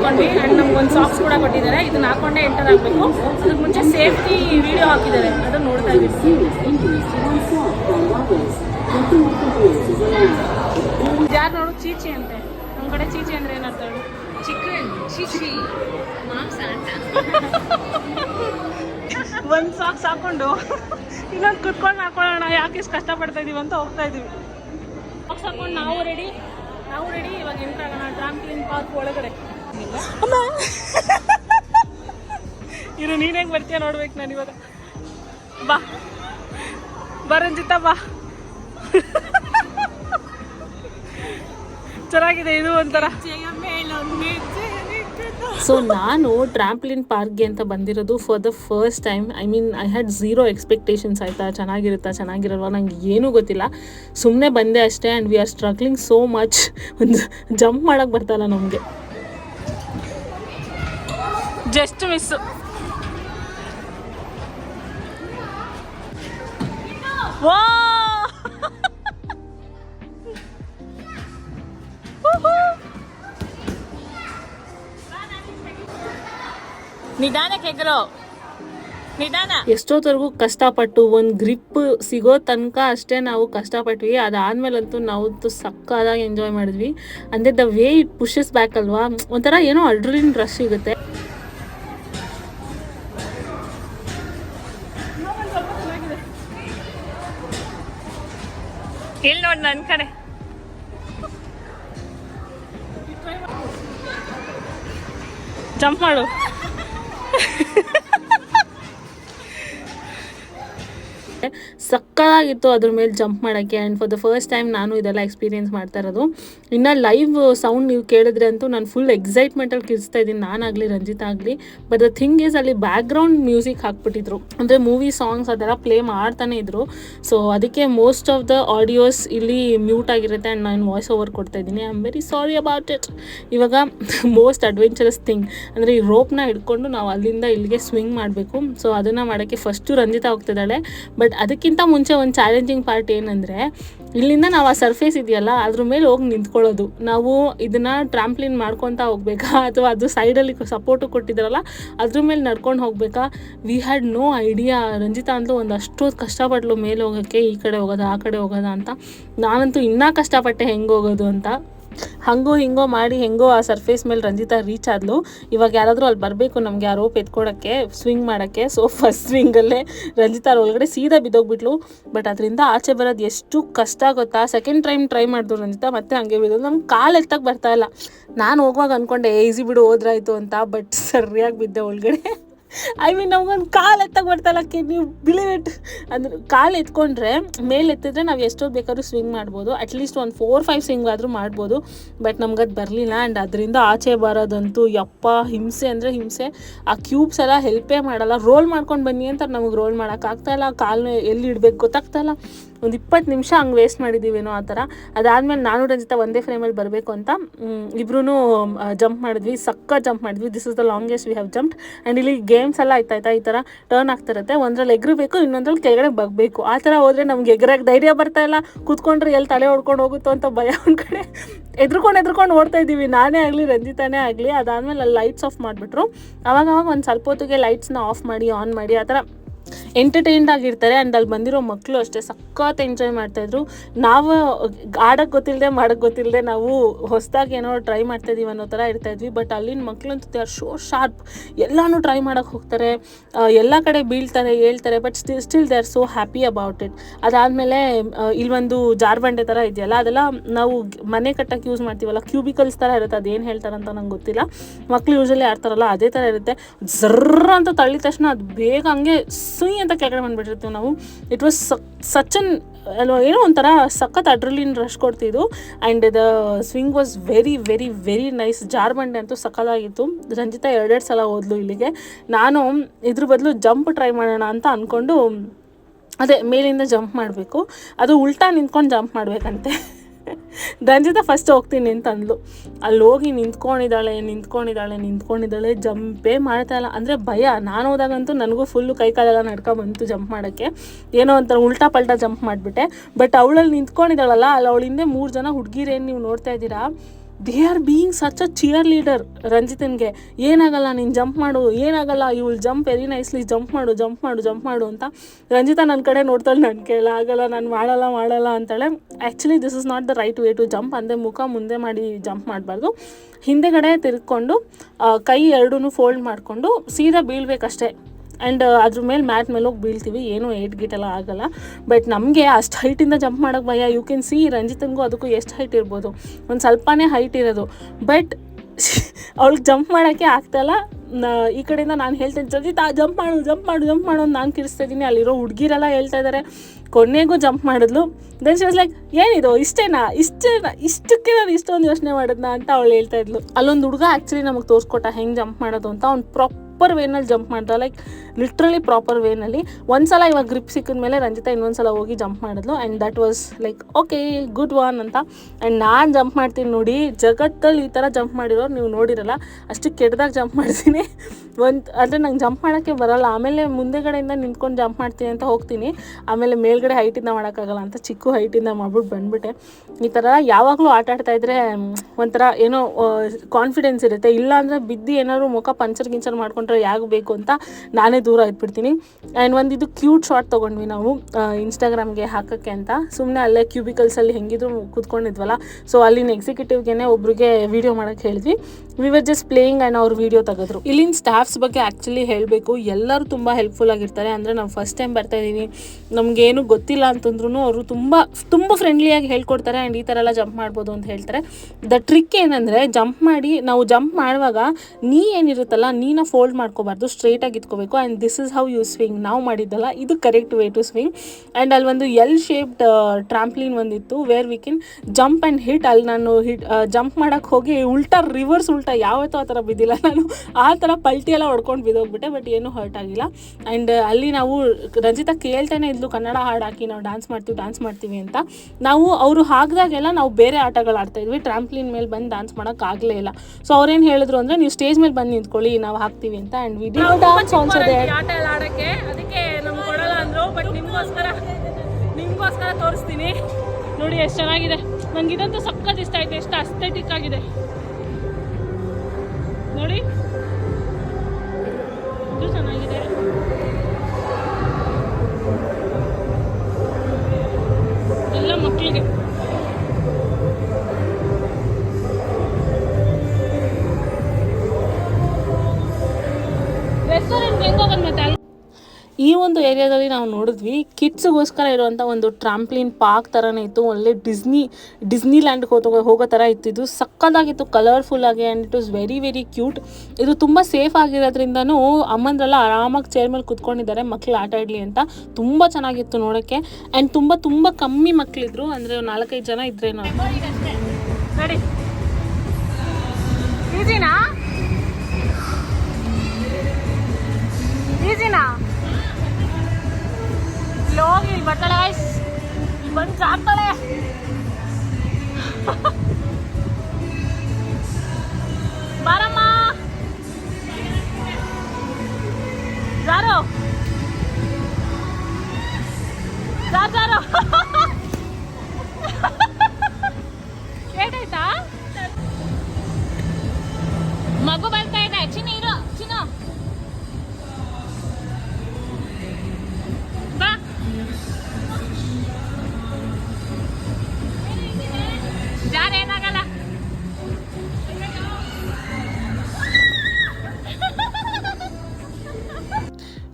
ಮಾಡ್ಕೊಂಡ್ವಿ ಆ್ಯಂಡ್ ನಮ್ಗೊಂದು ಸಾಕ್ಸ್ ಕೂಡ ಕೊಟ್ಟಿದ್ದಾರೆ. ಇದನ್ನ ಹಾಕೊಂಡೇ ಎಂಟರ್ ಆಗಬೇಕು. ಅದಕ್ಕೆ ಮುಂಚೆ ಸೇಫ್ಟಿ ವಿಡಿಯೋ ಹಾಕಿದ್ದಾರೆ. ಅದನ್ನ ನೋಡ್ತಾ ಇದ್ದೀವಿ ಯಾರು ನೋಡು? ಚೀಚಿ ಅಂತೆ. ನಮ್ಮ ಕಡೆ ಚೀಚಿ ಅಂದ್ರೆ ಏನರ್ಥ ಹೇಳು? ಚಿಕನ್ ಚೀಚಿ. ಮಾಂಸ ಅಂತ ಒಂದು ಸಾಕ್ಸ್ ಹಾಕೊಂಡು ಇನ್ನೊಂದು ಕುತ್ಕೊಂಡು ಹಾಕೊಳ್ಳೋಣ. ಯಾಕೆ ಇಷ್ಟು ಕಷ್ಟಪಡ್ತಾ ಇದೀವಿ ಅಂತ ಹೋಗ್ತಾ ಇದೀವಿ. ಸಾಕ್ಸ್ ಹಾಕೊಂಡು ನಾವು ರೆಡಿ ನಾವು ರೆಡಿ ಇವಾಗ ಎಂಟ್ರಾಗೋಣ ಟ್ರಾಂಪ್ಲಿನ್ ಪಾರ್ಕ್ ಒಳಗಡೆ. ಅಮ್ಮ. ಇರು ನೀನು ಹೆಂಗೆ ಬರ್ತೀಯ ನೋಡ್ಬೇಕು ನಾನು ಇವಾಗ. ಬಾ. ಬರಂಜಿತ ಬಾ. ಚೆನ್ನಾಗಿದೆ ಇದು ಒಂಥರ. ಸೊ ನಾನು ಟ್ರಾಂಪ್ಲಿನ್ ಪಾರ್ಕ್ಗೆ ಅಂತ ಬಂದಿರೋದು for the first time I mean I had zero expectations ಆಯಿತಾ? ಚೆನ್ನಾಗಿರುತ್ತಾ ಚೆನ್ನಾಗಿರಲ್ವಾ? ನಂಗೆ ಏನೂ ಗೊತ್ತಿಲ್ಲ. ಸುಮ್ಮನೆ ಬಂದೆ ಅಷ್ಟೇ and we are struggling so much ಒಂದು ಜಂಪ್ ಮಾಡೋಕ್ಕೆ ಬರ್ತಾಯಿಲ್ಲ ನಮಗೆ. ಜಸ್ಟ್ ಮಿಸ್ಸು ವಾ! ನಿಧಾನಕ್ಕೆ ಹೆಗ್ರೋ ನಿಧಾನ. ಕಷ್ಟಪಟ್ಟು ಒಂದು ಗ್ರಿಪ್ ಸಿಗೋ ತನಕ ಅಷ್ಟೇ ನಾವು ಕಷ್ಟಪಟ್ವಿ. ಅದಾದ್ಮೇಲಂತೂ ನಾವು ಸಕ್ಕದಾಗಿ ಎಂಜಾಯ್ ಮಾಡಿದ್ವಿ. ಅಂದರೆ the way it pushes back ಅಲ್ವಾ? ಒಂಥರ ಏನೋ ಅಡ್ರಿಲಿನ್ ರಶ್ ಸಿಗುತ್ತೆ. ಇಲ್ಲಿ ನೋಡಿ ನನ್ನ ಕಡೆ ಜಂಪ್ ಮಾಡು ಸಕ್ ಸಕ್ಕತ್ತಾಗಿತ್ತು ಅದ್ರ ಮೇಲೆ ಜಂಪ್ ಮಾಡೋಕ್ಕೆ. And for the first time ನಾನು ಇದೆಲ್ಲ ಎಕ್ಸ್ಪೀರಿಯೆನ್ಸ್ ಮಾಡ್ತಾ ಇರೋದು. ಇನ್ನು ಲೈವ್ ಸೌಂಡ್ ನೀವು ಕೇಳಿದ್ರೆ ಅಂತೂ ನಾನು ಫುಲ್ ಎಕ್ಸೈಟ್ಮೆಂಟಲ್ಲಿ ಕಿರಿಸ್ತಾ ಇದ್ದೀನಿ. ನಾನಾಗಲಿ, ರಂಜಿತ್ ಆಗಲಿ. ಬಟ್ ದ ಥಿಂಗ್ ಈಸ್ ಅಲ್ಲಿ ಬ್ಯಾಕ್ಗ್ರೌಂಡ್ ಮ್ಯೂಸಿಕ್ ಹಾಕ್ಬಿಟ್ಟಿದ್ರು. ಅಂದರೆ ಮೂವಿ ಸಾಂಗ್ಸ್ ಅದೆಲ್ಲ ಪ್ಲೇ ಮಾಡ್ತಾನೆ ಇದ್ರು. ಸೊ ಅದಕ್ಕೆ ಮೋಸ್ಟ್ ಆಫ್ ದ ಆಡಿಯೋಸ್ ಇಲ್ಲಿ ಮ್ಯೂಟ್ ಆಗಿರುತ್ತೆ ಆ್ಯಂಡ್ ನಾನು ವಾಯ್ಸ್ ಓವರ್ ಕೊಡ್ತಾ ಇದ್ದೀನಿ. I am very sorry about it ಇವಾಗ ಮೋಸ್ಟ್ ಅಡ್ವೆಂಚರಸ್ ಥಿಂಗ್ ಅಂದರೆ ಈ ರೋಪ್ನ ಹಿಡ್ಕೊಂಡು ನಾವು ಅಲ್ಲಿಂದ ಇಲ್ಲಿಗೆ ಸ್ವಿಂಗ್ ಮಾಡಬೇಕು. ಸೊ ಅದನ್ನು ಮಾಡೋಕ್ಕೆ ಫಸ್ಟು ರಂಜಿತ ಹೋಗ್ತಿದ್ದಾಳೆ. ಬಟ್ ಅದಕ್ಕಿಂತ ಮುಂಚೆ ಒಂದು ಚಾಲೆಂಜಿಂಗ್ ಪಾರ್ಟ್ ಏನಂದರೆ, ಇಲ್ಲಿಂದ ನಾವು ಆ ಸರ್ಫೇಸ್ ಇದೆಯಲ್ಲ, ಅದ್ರ ಮೇಲೆ ಹೋಗಿ ನಿಂತ್ಕೊಳ್ಳೋದು. ನಾವು ಇದನ್ನು ಟ್ರಾಂಪ್ಲಿನ್ ಮಾಡ್ಕೊತಾ ಹೋಗ್ಬೇಕಾ, ಅಥವಾ ಅದು ಸೈಡಲ್ಲಿ ಸಪೋರ್ಟು ಕೊಟ್ಟಿದ್ರಲ್ಲ ಅದ್ರ ಮೇಲೆ ನಡ್ಕೊಂಡು ಹೋಗ್ಬೇಕಾ? We had no idea Ranjitha ಅಂತೂ ಒಂದಷ್ಟು ಕಷ್ಟಪಟ್ಲು, ಮೇಲೆ ಹೋಗೋಕ್ಕೆ, ಈ ಕಡೆ ಹೋಗೋದು, ಆ ಕಡೆ ಹೋಗೋದಾ ಅಂತ. ನಾನಂತೂ ಇನ್ನೂ ಕಷ್ಟಪಟ್ಟೆ ಹೆಂಗೆ ಹೋಗೋದು ಅಂತ. ಹಂಗೋ ಹಿಂಗೋ ಮಾಡಿ ಹೆಂಗೋ ಆ ಸರ್ಫೇಸ್ ಮೇಲೆ ರಂಜಿತಾ ರೀಚ್ ಆದ್ಲು. ಇವಾಗ ಯಾರಾದರೂ ಅಲ್ಲಿ ಬರಬೇಕು ನಮಗೆ ಆ ರೋಪ್ ಎತ್ಕೊಳಕ್ಕೆ ಸ್ವಿಂಗ್ ಮಾಡೋಕ್ಕೆ. ಸೊ ಫಸ್ಟ್ ಸ್ವಿಂಗಲ್ಲೇ ರಂಜಿತಾ ಒಳಗಡೆ ಸೀದಾ ಬಿದ್ದೋಗ್ಬಿಟ್ಲು. ಬಟ್ ಅದರಿಂದ ಆಚೆ ಬರೋದು ಎಷ್ಟು ಕಷ್ಟ ಗೊತ್ತಾ? ಸೆಕೆಂಡ್ ಟೈಮ್ ಟ್ರೈ ಮಾಡಿದ್ರು ರಂಜಿತಾ, ಮತ್ತೆ ಹಂಗೆ ಬಿದ್ದು ನಮ್ಗೆ ಕಾಲು ಎತ್ತಕ್ಕೆ ಬರ್ತಾ ಇಲ್ಲ. ನಾನು ಹೋಗುವಾಗ ಅಂದ್ಕೊಂಡೆ ಈಸಿ ಬಿಡು, ಹೋದ್ರಾಯ್ತು ಅಂತ. ಬಟ್ ಸರಿಯಾಗಿ ಬಿದ್ದೆ ಒಳಗಡೆ. ಐ ಮೀನ್ ನಮ್ಗೊಂದು ಕಾಲು ಎತ್ತಾಗ ಬರ್ತಲ್ಲ ಕೆ ನೀವು ಬಿಲೀವ್ ಇಟ್ ಅಂದ್ರೆ ಕಾಲು ಎತ್ಕೊಂಡ್ರೆ, ಮೇಲೆ ಎತ್ತಿದ್ರೆ ನಾವು ಎಷ್ಟೊತ್ತು ಬೇಕಾದ್ರೂ ಸ್ವಿಂಗ್ ಮಾಡ್ಬೋದು. ಅಟ್ಲೀಸ್ಟ್ ಒಂದು ಫೋರ್ ಫೈವ್ ಸ್ವಿಂಗ್ ಆದರೂ ಮಾಡ್ಬೋದು. ಬಟ್ ನಮ್ಗೆ ಅದು ಬರಲಿಲ್ಲ. ಆ್ಯಂಡ್ ಅದರಿಂದ ಆಚೆ ಬರೋದಂತೂ ಯಪ್ಪ, ಹಿಂಸೆ ಅಂದರೆ ಹಿಂಸೆ. ಆ ಕ್ಯೂಬ್ಸ್ ಎಲ್ಲ ಹೆಲ್ಪೇ ಮಾಡಲ್ಲ. ರೋಲ್ ಮಾಡ್ಕೊಂಡು ಬನ್ನಿ ಅಂತ ನಮಗೆ ರೋಲ್ ಮಾಡೋಕ್ಕಾಗ್ತಾಯಿಲ್ಲ ಕಾಲನ್ನ ಎಲ್ಲಿ ಇಡಬೇಕು ಗೊತ್ತಾಗ್ತಾಯಿಲ್ಲ ಒಂದು ಇಪ್ಪತ್ತು ನಿಮಿಷ ಹಂಗೆ ವೇಸ್ಟ್ ಮಾಡಿದ್ದೀವೇನೋ ಆ ಥರ. ಅದಾದಮೇಲೆ ನಾನು ರಂಜಿತ ಒಂದೇ ಫ್ರೇಮಲ್ಲಿ ಬರಬೇಕು ಅಂತ ಇಬ್ರು ಜಂಪ್ ಮಾಡಿದ್ವಿ ಸಕ್ಕ ಜಂಪ್ ಮಾಡಿದ್ವಿ. This is the longest we have jumped and ಇಲ್ಲಿ ಗೇಮ್ಸ್ ಎಲ್ಲ ಆಯ್ತಾಯ್ತಾ ಈ ಥರ ಟರ್ನ್ ಆಗ್ತಿರುತ್ತೆ ಒಂದ್ರಲ್ಲಿ ಎಗರಬೇಕು ಇನ್ನೊಂದ್ರಲ್ಲಿ ಕೆಳಗಡೆ ಬಗ್ಬೇಕು. ಆ ಥರ ಹೋದರೆ ನಮ್ಗೆ ಎಗರಕ್ಕೆ ಧೈರ್ಯ ಬರ್ತಾ ಇಲ್ಲ. ಕೂತ್ಕೊಂಡ್ರೆ ಎಲ್ಲಿ ತಲೆ ಹೊಡ್ಕೊಂಡು ಹೋಗುತ್ತೋ ಅಂತ ಭಯ ಒಂದು ಕಡೆ. ಎದ್ರುಕೊಂಡು ಎದ್ರುಕೊಂಡು ಓಡ್ತಾ ಇದ್ದೀವಿ. ನಾನೇ ಆಗಲಿ, ರಂಜಿತಾನೇ ಆಗಲಿ. ಅದಾದಮೇಲೆ ಅಲ್ಲಿ ಲೈಟ್ಸ್ ಆಫ್ ಮಾಡಿಬಿಟ್ರು. ಅವಾಗ ಅವಾಗ ಒಂದು ಸ್ವಲ್ಪ ಹೊತ್ತಿಗೆ ಲೈಟ್ಸ್ನ ಆಫ್ ಮಾಡಿ ಆನ್ ಮಾಡಿ, ಆ ಥರ ಎಂಟರ್ಟೈನ್ಡ್ ಆಗಿರ್ತಾರೆ ಆ್ಯಂಡ್ ಅಲ್ಲಿ ಬಂದಿರೋ ಮಕ್ಕಳು ಅಷ್ಟೇ, ಸಖತ್ ಎಂಜಾಯ್ ಮಾಡ್ತಾಯಿದ್ರು ನಾವು ಆಡೋಕ್ಕೆ ಗೊತ್ತಿಲ್ಲದೆ ಮಾಡಕ್ಕೆ ಗೊತ್ತಿಲ್ಲದೆ ನಾವು ಹೊಸದಾಗಿ ಏನೋ ಟ್ರೈ ಮಾಡ್ತಾ ಇದೀವಿ ಅನ್ನೋ ಥರ ಇರ್ತಾಯಿದ್ವಿ ಬಟ್ ಅಲ್ಲಿನ ಮಕ್ಕಳಂತೂ ದೇ ಆರ್ ಶೋ ಶಾರ್ಪ್ ಎಲ್ಲನೂ ಟ್ರೈ ಮಾಡೋಕ್ಕೆ ಹೋಗ್ತಾರೆ ಎಲ್ಲ ಕಡೆ ಬೀಳ್ತಾರೆ, ಹೇಳ್ತಾರೆ but still still they are so happy about it ಅದಾದಮೇಲೆ ಇಲ್ಲೊಂದು ಜಾರ್ಬಂಡೆ ಥರ ಇದೆಯಲ್ಲ, ಅದೆಲ್ಲ ನಾವು ಮನೆ ಕಟ್ಟಕ್ಕೆ ಯೂಸ್ ಮಾಡ್ತೀವಲ್ಲ ಕ್ಯೂಬಿಕಲ್ಸ್ ಥರ ಇರುತ್ತೆ, ಅದೇನು ಹೇಳ್ತಾರಂತ ನಂಗೆ ಗೊತ್ತಿಲ್ಲ. ಮಕ್ಕಳು ಯೂಶಲಿ ಆಡ್ತಾರಲ್ಲ, ಅದೇ ಥರ ಇರುತ್ತೆ. ಜರ್ರ ಅಂತ ತಳ್ಳಿದ ತಕ್ಷಣ ಅದು ಬೇಗ ಹಂಗೆ ಸುಯ್ ಅಂತ ಕೆಳಗಡೆ ಬಂದುಬಿಟ್ಟಿರ್ತೀವಿ ನಾವು. ಇಟ್ ವಾಸ್ ಸಚ್ ಅನ್ ಅಲ್ವಾ, ಏನೋ ಒಂಥರ ಸಖತ್ adrenaline rush ಕೊಡ್ತಿದ್ದು and the swing was very very very nice ಜಾರ್ಬಂಡೆ ಅಂತೂ ಸಖತ್ತಾಗಿತ್ತು. ರಂಜಿತಾ ಎರಡೆರಡು ಸಲ ಹೋದ್ಲು ಇಲ್ಲಿಗೆ. ನಾನು ಇದ್ರ ಬದಲು ಜಂಪ್ ಟ್ರೈ ಮಾಡೋಣ ಅಂತ ಅಂದ್ಕೊಂಡು ಅದೇ ಮೇಲಿಂದ ಜಂಪ್ ಮಾಡಬೇಕು. ಅದು ಉಲ್ಟಾ ನಿಂತ್ಕೊಂಡು ಜಂಪ್ ಮಾಡಬೇಕಂತೆ. ರಂಜಿತಾ ಫಸ್ಟ್ ಹೋಗ್ತೀನಿ ಅಂತ ಅಂದ್ಲು. ಅಲ್ಲಿ ಹೋಗಿ ನಿಂತ್ಕೊಂಡಿದ್ದಾಳೆ ನಿಂತ್ಕೊಂಡಿದ್ದಾಳೆ ನಿಂತ್ಕೊಂಡಿದ್ದಾಳೆ ಜಂಪೇ ಮಾಡ್ತಾ ಇಲ್ಲ. ಅಂದರೆ ಭಯ. ನಾನು ಹೋದಾಗಂತೂ ನನಗೂ ಫುಲ್ಲು ಕೈ ಕಾಲೆಲ್ಲ ನಡ್ಕೊ ಬಂತು ಜಂಪ್ ಮಾಡೋಕ್ಕೆ. ಏನೋ ಒಂಥರ ಉಲ್ಟಾ ಪಲ್ಟಾ ಜಂಪ್ ಮಾಡಿಬಿಟ್ಟೆ. ಬಟ್ ಅವಳಲ್ಲಿ ನಿಂತ್ಕೊಂಡಿದ್ದಾಳಲ್ಲ, ಅಲ್ಲಿ ಹಿಂದೆ ಮೂರು ಜನ ಹುಡುಗಿರೇನು ನೀವು ನೋಡ್ತಾ ಇದ್ದೀರಾ? They are being such a cheerleader ರಂಜಿತನ್ಗೆ. ಏನಾಗಲ್ಲ, ನೀನು ಜಂಪ್ ಮಾಡು. ಏನಾಗಲ್ಲ ಇವಳು ಜಂಪ್ ವೆರಿ ನೈಸ್ಲಿ ಜಂಪ್ ಮಾಡು ಜಂಪ್ ಮಾಡು ಜಂಪ್ ಮಾಡು ಅಂತ ರಂಜಿತಾ ನನ್ನ ಕಡೆ ನೋಡ್ತಾಳೆ. ನನ್ನ ಕೇಳ, ಆಗಲ್ಲ, ನಾನು ಮಾಡಲ್ಲ ಮಾಡಲ್ಲ ಅಂತಾಳೆ. Actually this is not the right way to jump ಅಂದರೆ ಮುಖ ಮುಂದೆ ಮಾಡಿ ಜಂಪ್ ಮಾಡಬಾರ್ದು. ಹಿಂದೆಗಡೆ ತಿರ್ಕೊಂಡು ಕೈ ಎರಡೂ ಫೋಲ್ಡ್ ಮಾಡಿಕೊಂಡು, ಸೀದಾ ಬೀಳ್ಬೇಕಷ್ಟೇ. ಆ್ಯಂಡ್ ಅದ್ರ ಮೇಲೆ ಮ್ಯಾಟ್ ಮೇಲೆ ಹೋಗಿ ಬೀಳ್ತೀವಿ. ಏನು ಏಟ್ ಗೀಟ್ ಎಲ್ಲ ಆಗಲ್ಲ. ಬಟ್ ನಮಗೆ ಅಷ್ಟು ಹೈಟಿಂದ ಜಂಪ್ ಮಾಡೋಕ್ಕೆ ಭಯ. ಯು ಕ್ಯಾನ್ ಸಿ ರಂಜಿತನಿಗೂ ಅದಕ್ಕೂ ಎಷ್ಟು ಹೈಟ್ ಇರ್ಬೋದು. ಒಂದು ಸ್ವಲ್ಪನೇ ಹೈಟ್ ಇರೋದು. ಬಟ್ ಅವಳಿಗೆ ಜಂಪ್ ಮಾಡೋಕ್ಕೆ ಆಗ್ತಾಯಿಲ್ಲ ಈ ಕಡೆಯಿಂದ ನಾನು ಹೇಳ್ತೇನೆ ರಂಜಿತ್ ಜಂಪ್ ಮಾಡು ಜಂಪ್ ಮಾಡು ಜಂಪ್ ಮಾಡು ಅಂತ ನಾನು ಕಿರಿಸ್ತಾ ಇದ್ದೀನಿ. ಅಲ್ಲಿರೋ ಹುಡುಗಿರೆಲ್ಲ ಹೇಳ್ತಾ ಇದ್ದಾರೆ ಕೊನೆಗೂ ಜಂಪ್ ಮಾಡಿದ್ಲು. ದೆನ್ ಶಿ ವಾಸ್ ಲೈಕ್ ಏನಿದು? ಇಷ್ಟೇನಾ? ಇಷ್ಟೇನಾ? ಇಷ್ಟಕ್ಕೆ ನಾನು ಇಷ್ಟೊಂದು ಯೋಚನೆ ಮಾಡಿದ್ನಾ? ಅಂತ ಅವಳು ಹೇಳ್ತಾ ಇದ್ಲು. ಅಲ್ಲೊಂದು ಹುಡುಗ ಆ್ಯಕ್ಚುಲಿ ನಮಗೆ ತೋರಿಸ್ಕೊಟ್ಟ, ಹೆಂಗೆ ಜಂಪ್ ಮಾಡೋದು? ಅಂತ. ಅವ್ನು ಪ್ರಾಪರ್ ವೇನಲ್ಲಿ ಜಂಪ್ ಮಾಡ್ದ ಲೈಕ್ ಲಿಟ್ರಲಿ ಪ್ರಾಪರ್ ವೇನಲ್ಲಿ ಒಂದ್ಸಲ ಇವಾಗ ಗ್ರಿಪ್ ಸಿಕ್ಕಿದ ಮೇಲೆ ರಂಜಿತಾ ಇನ್ನೊಂದ್ಸಲ ಹೋಗಿ ಜಂಪ್ ಮಾಡಿದ್ಲು and that was like okay good one ಅಂತ. ಆ್ಯಂಡ್ ನಾನು ಜಂಪ್ ಮಾಡ್ತೀನಿ ನೋಡಿ ಜಗತ್ತಲ್ಲಿ ಈ ಥರ ಜಂಪ್ ಮಾಡಿರೋರು ನೀವು ನೋಡಿರಲ್ಲ ಅಷ್ಟು ಕೆಟ್ಟದಾಗ ಜಂಪ್ ಮಾಡ್ತೀನಿ. ಒಂದು ಅಂದರೆ ನಂಗೆ ಜಂಪ್ ಮಾಡೋಕ್ಕೆ ಬರಲ್ಲ ಆಮೇಲೆ ಮುಂದೆಗಡೆಯಿಂದ ನಿಂತ್ಕೊಂಡು ಜಂಪ್ ಮಾಡ್ತೀನಿ ಅಂತ ಹೋಗ್ತೀನಿ. ಆಮೇಲೆ ಮೇಲ್ಗಡೆ ಹೈಟಿಂದ ಮಾಡೋಕ್ಕಾಗಲ್ಲ ಅಂತ ಚಿಕ್ಕ ಹೈಟಿಂದ ಮಾಡ್ಬಿಟ್ಟು ಬಂದ್ಬಿಟ್ಟೆ. ಈ ಥರ ಯಾವಾಗಲೂ ಆಟ ಆಡ್ತಾ ಇದ್ರೆ ಮ್, ಒಂಥರ ಏನೋ ಕಾನ್ಫಿಡೆನ್ಸ್ ಇರುತ್ತೆ. ಇಲ್ಲ ಅಂದರೆ ಬಿದ್ದು ಏನಾದ್ರು ಮುಖ ಪಂಚರ್ ಗಿಂಚರ್ ಮಾಡ್ಕೊಂಡ್ರೆ ಬಿಟ್ರೆ ಯಾಕೆ ಬೇಕು ಅಂತ ನಾನೇ ದೂರ ಇಟ್ಬಿಡ್ತೀನಿ. ಆ್ಯಂಡ್ ಒಂದು ಇದು ಕ್ಯೂಟ್ ಶಾರ್ಟ್ ತೊಗೊಂಡ್ವಿ ನಾವು ಇನ್ಸ್ಟಾಗ್ರಾಮ್ಗೆ ಹಾಕೋಕ್ಕೆ ಅಂತ. ಸುಮ್ಮನೆ ಅಲ್ಲೇ ಕ್ಯೂಬಿಕಲ್ಸಲ್ಲಿ ಹೆಂಗಿದ್ರು ಕೂತ್ಕೊಂಡಿದ್ವಲ್ಲ. ಸೊ ಅಲ್ಲಿನ ಎಕ್ಸಿಕ್ಯೂಟಿವ್ಗೆ ಒಬ್ರಿಗೆ ವಿಡಿಯೋ ಮಾಡೋಕ್ಕೆ ಹೇಳಿದ್ವಿ. We were just playing and ಅವ್ರು ವಿಡಿಯೋ ತೆಗೆದ್ರು. ಇಲ್ಲಿನ ಸ್ಟಾಫ್ಸ್ ಬಗ್ಗೆ ಆ್ಯಕ್ಚುಲಿ ಹೇಳಬೇಕು. ಎಲ್ಲರೂ ತುಂಬ ಹೆಲ್ಪ್ಫುಲ್ ಆಗಿರ್ತಾರೆ. ಅಂದರೆ ನಾವು ಫಸ್ಟ್ ಟೈಮ್ ಬರ್ತಾ ಇದ್ದೀನಿ ನಮಗೇನು ಗೊತ್ತಿಲ್ಲ ಅಂತಂದ್ರೂ ಅವರು ತುಂಬ ತುಂಬ ಫ್ರೆಂಡ್ಲಿಯಾಗಿ ಹೇಳ್ಕೊಡ್ತಾರೆ ಆ್ಯಂಡ್ ಈ ಥರ ಎಲ್ಲ ಜಂಪ್ ಮಾಡ್ಬೋದು ಅಂತ ಹೇಳ್ತಾರೆ. ದ ಟ್ರಿಕ್ ಏನಂದರೆ ಜಂಪ್ ಮಾಡಿ, ನಾವು ಜಂಪ್ ಮಾಡುವಾಗ ನೀ ಏನಿರುತ್ತಲ್ಲ, ನೀನ ಫೋಲ್ಡ್ ಮಾಡ್ಕೋಬಾರ್ದು ಸ್ಟ್ರೈಟಾಗಿ ಇಟ್ಕೋಬೇಕು. And this is how you swing ನಾವು ಮಾಡಿದ್ದಲ್ಲ, ಇದು correct way to swing and ಅಲ್ಲಿ ಒಂದು ಎಲ್ ಶೇಪ್ಡ್ ಟ್ರಾಂಪ್ಲಿನ್ ಒಂದಿತ್ತು where we can jump and hit ಅಲ್ಲಿ ನಾನು ಹಿಟ್ ಜಂಪ್ ಮಾಡೋಕ್ಕೆ ಹೋಗಿ ಉಲ್ಟಾ ರಿವರ್ಸ್ ಉಲ್ಟಾ ಯಾವತ್ತೂ ಆ ಥರ ಬಿದ್ದಿಲ್ಲ. ನಾನು ಆ ಥರ ಪಲ್ಟಿ ಎಲ್ಲ ಹೊಡ್ಕೊಂಡು ಬಿದ್ದೋಗ್ಬಿಟ್ಟೆ ಬಟ್ ಏನೂ ಹರ್ಟ್ ಆಗಿಲ್ಲ. ಆ್ಯಂಡ್ ಅಲ್ಲಿ ನಾವು ರಂಜಿತಾ ಕೇಳ್ತಾನೆ ಇದ್ಲು, ಕನ್ನಡ ಹಾಡು ಹಾಕಿ, ನಾವು ಡ್ಯಾನ್ಸ್ ಮಾಡ್ತೀವಿ ಡ್ಯಾನ್ಸ್ ಮಾಡ್ತೀವಿ ಅಂತ. ನಾವು, ಅವರು ಹಾಕಿದಾಗೆಲ್ಲ ನಾವು ಬೇರೆ ಆಟಗಳು ಆಡ್ತಾ ಇದ್ವಿ. ಟ್ರಾಂಪ್ಲಿನ್ ಮೇಲೆ ಬಂದು ಡ್ಯಾನ್ಸ್ ಮಾಡೋಕ್ಕಾಗಲೇ ಇಲ್ಲ. ಸೊ ಅವ್ರೇನು ಹೇಳಿದ್ರು ಅಂದರೆ, ನೀವು ಸ್ಟೇಜ್ ಮೇಲೆ ಬಂದು ನಿಂತ್ಕೊಳ್ಳಿ, ನಾವು ಹಾಕ್ತೀವಿ ಅಂತ and we did dance also they ಆಟ ಎಲ್ಲ ಆಡಕ್ಕೆ ಅದಕ್ಕೆ ನಮ್ಗೆ ಕೊಡಲ್ಲ ಅಂದ್ರು ಬಟ್ ನಿಮಗೋಸ್ಕರ ನಿಮಗೋಸ್ಕರ ತೋರಿಸ್ತೀನಿ. ನೋಡಿ ಎಷ್ಟು ಚೆನ್ನಾಗಿದೆ. ನನಗೆ ಇದಂತೂ ಸಕ್ಕತ್ ಇಷ್ಟ ಆಯ್ತು ಎಷ್ಟು ಅಸ್ಥೆಟಿಕ್ ಆಗಿದೆ. ನೋಡಿ. ಇದು ಚೆನ್ನಾಗಿದೆ. ಎಲ್ಲ ಮಕ್ಕಳಿಗೆ ಈ ಒಂದು ಏರಿಯಾದಲ್ಲಿ ನಾವು ನೋಡಿದ್ವಿ ಕಿಡ್ಸ್ಗೋಸ್ಕರ ಇರುವಂಥ ಒಂದು ಟ್ರಾಂಪ್ಲಿನ್ ಪಾರ್ಕ್ ಥರನೇ ಇತ್ತು ಒಳ್ಳೆ ಡಿಸ್ನಿ ಡಿಸ್ನಿ ಲ್ಯಾಂಡ್ಗೆ ಹೋಗೋ ಹೋಗೋ ಥರ ಇತ್ತು. ಇದು ಸಕ್ಕದಾಗಿತ್ತು ಕಲರ್ಫುಲ್ ಆಗಿ and it was very very cute ಇದು ತುಂಬ ಸೇಫ್ ಆಗಿರೋದ್ರಿಂದನೂ ಅಮ್ಮಂದ್ರೆಲ್ಲ ಆರಾಮಾಗಿ ಚೇರ್ ಮೇಲೆ ಕುತ್ಕೊಂಡಿದ್ದಾರೆ ಮಕ್ಳು ಆಟ ಆಡಲಿ ಅಂತ. ತುಂಬ ಚೆನ್ನಾಗಿತ್ತು ನೋಡೋಕ್ಕೆ. ಆ್ಯಂಡ್ ತುಂಬ ತುಂಬ ಕಮ್ಮಿ ಮಕ್ಕಳಿದ್ರು ಅಂದರೆ ನಾಲ್ಕೈದು ಜನ ಇದ್ರೇನೋ ರೆಡಿ ಈಸಿನಾ ಈಸಿನಾ ಇಲ್ಲಿ ಹೋಗಿ ಇಲ್ಲಿ ಬರ್ತಾಳೆ guys. ಇಲ್ಲಿ ಬಂದು ಸಾಕ್ತಾಳೆ ಬಾರಮ್ಮ ಜಾರು ಜಾರು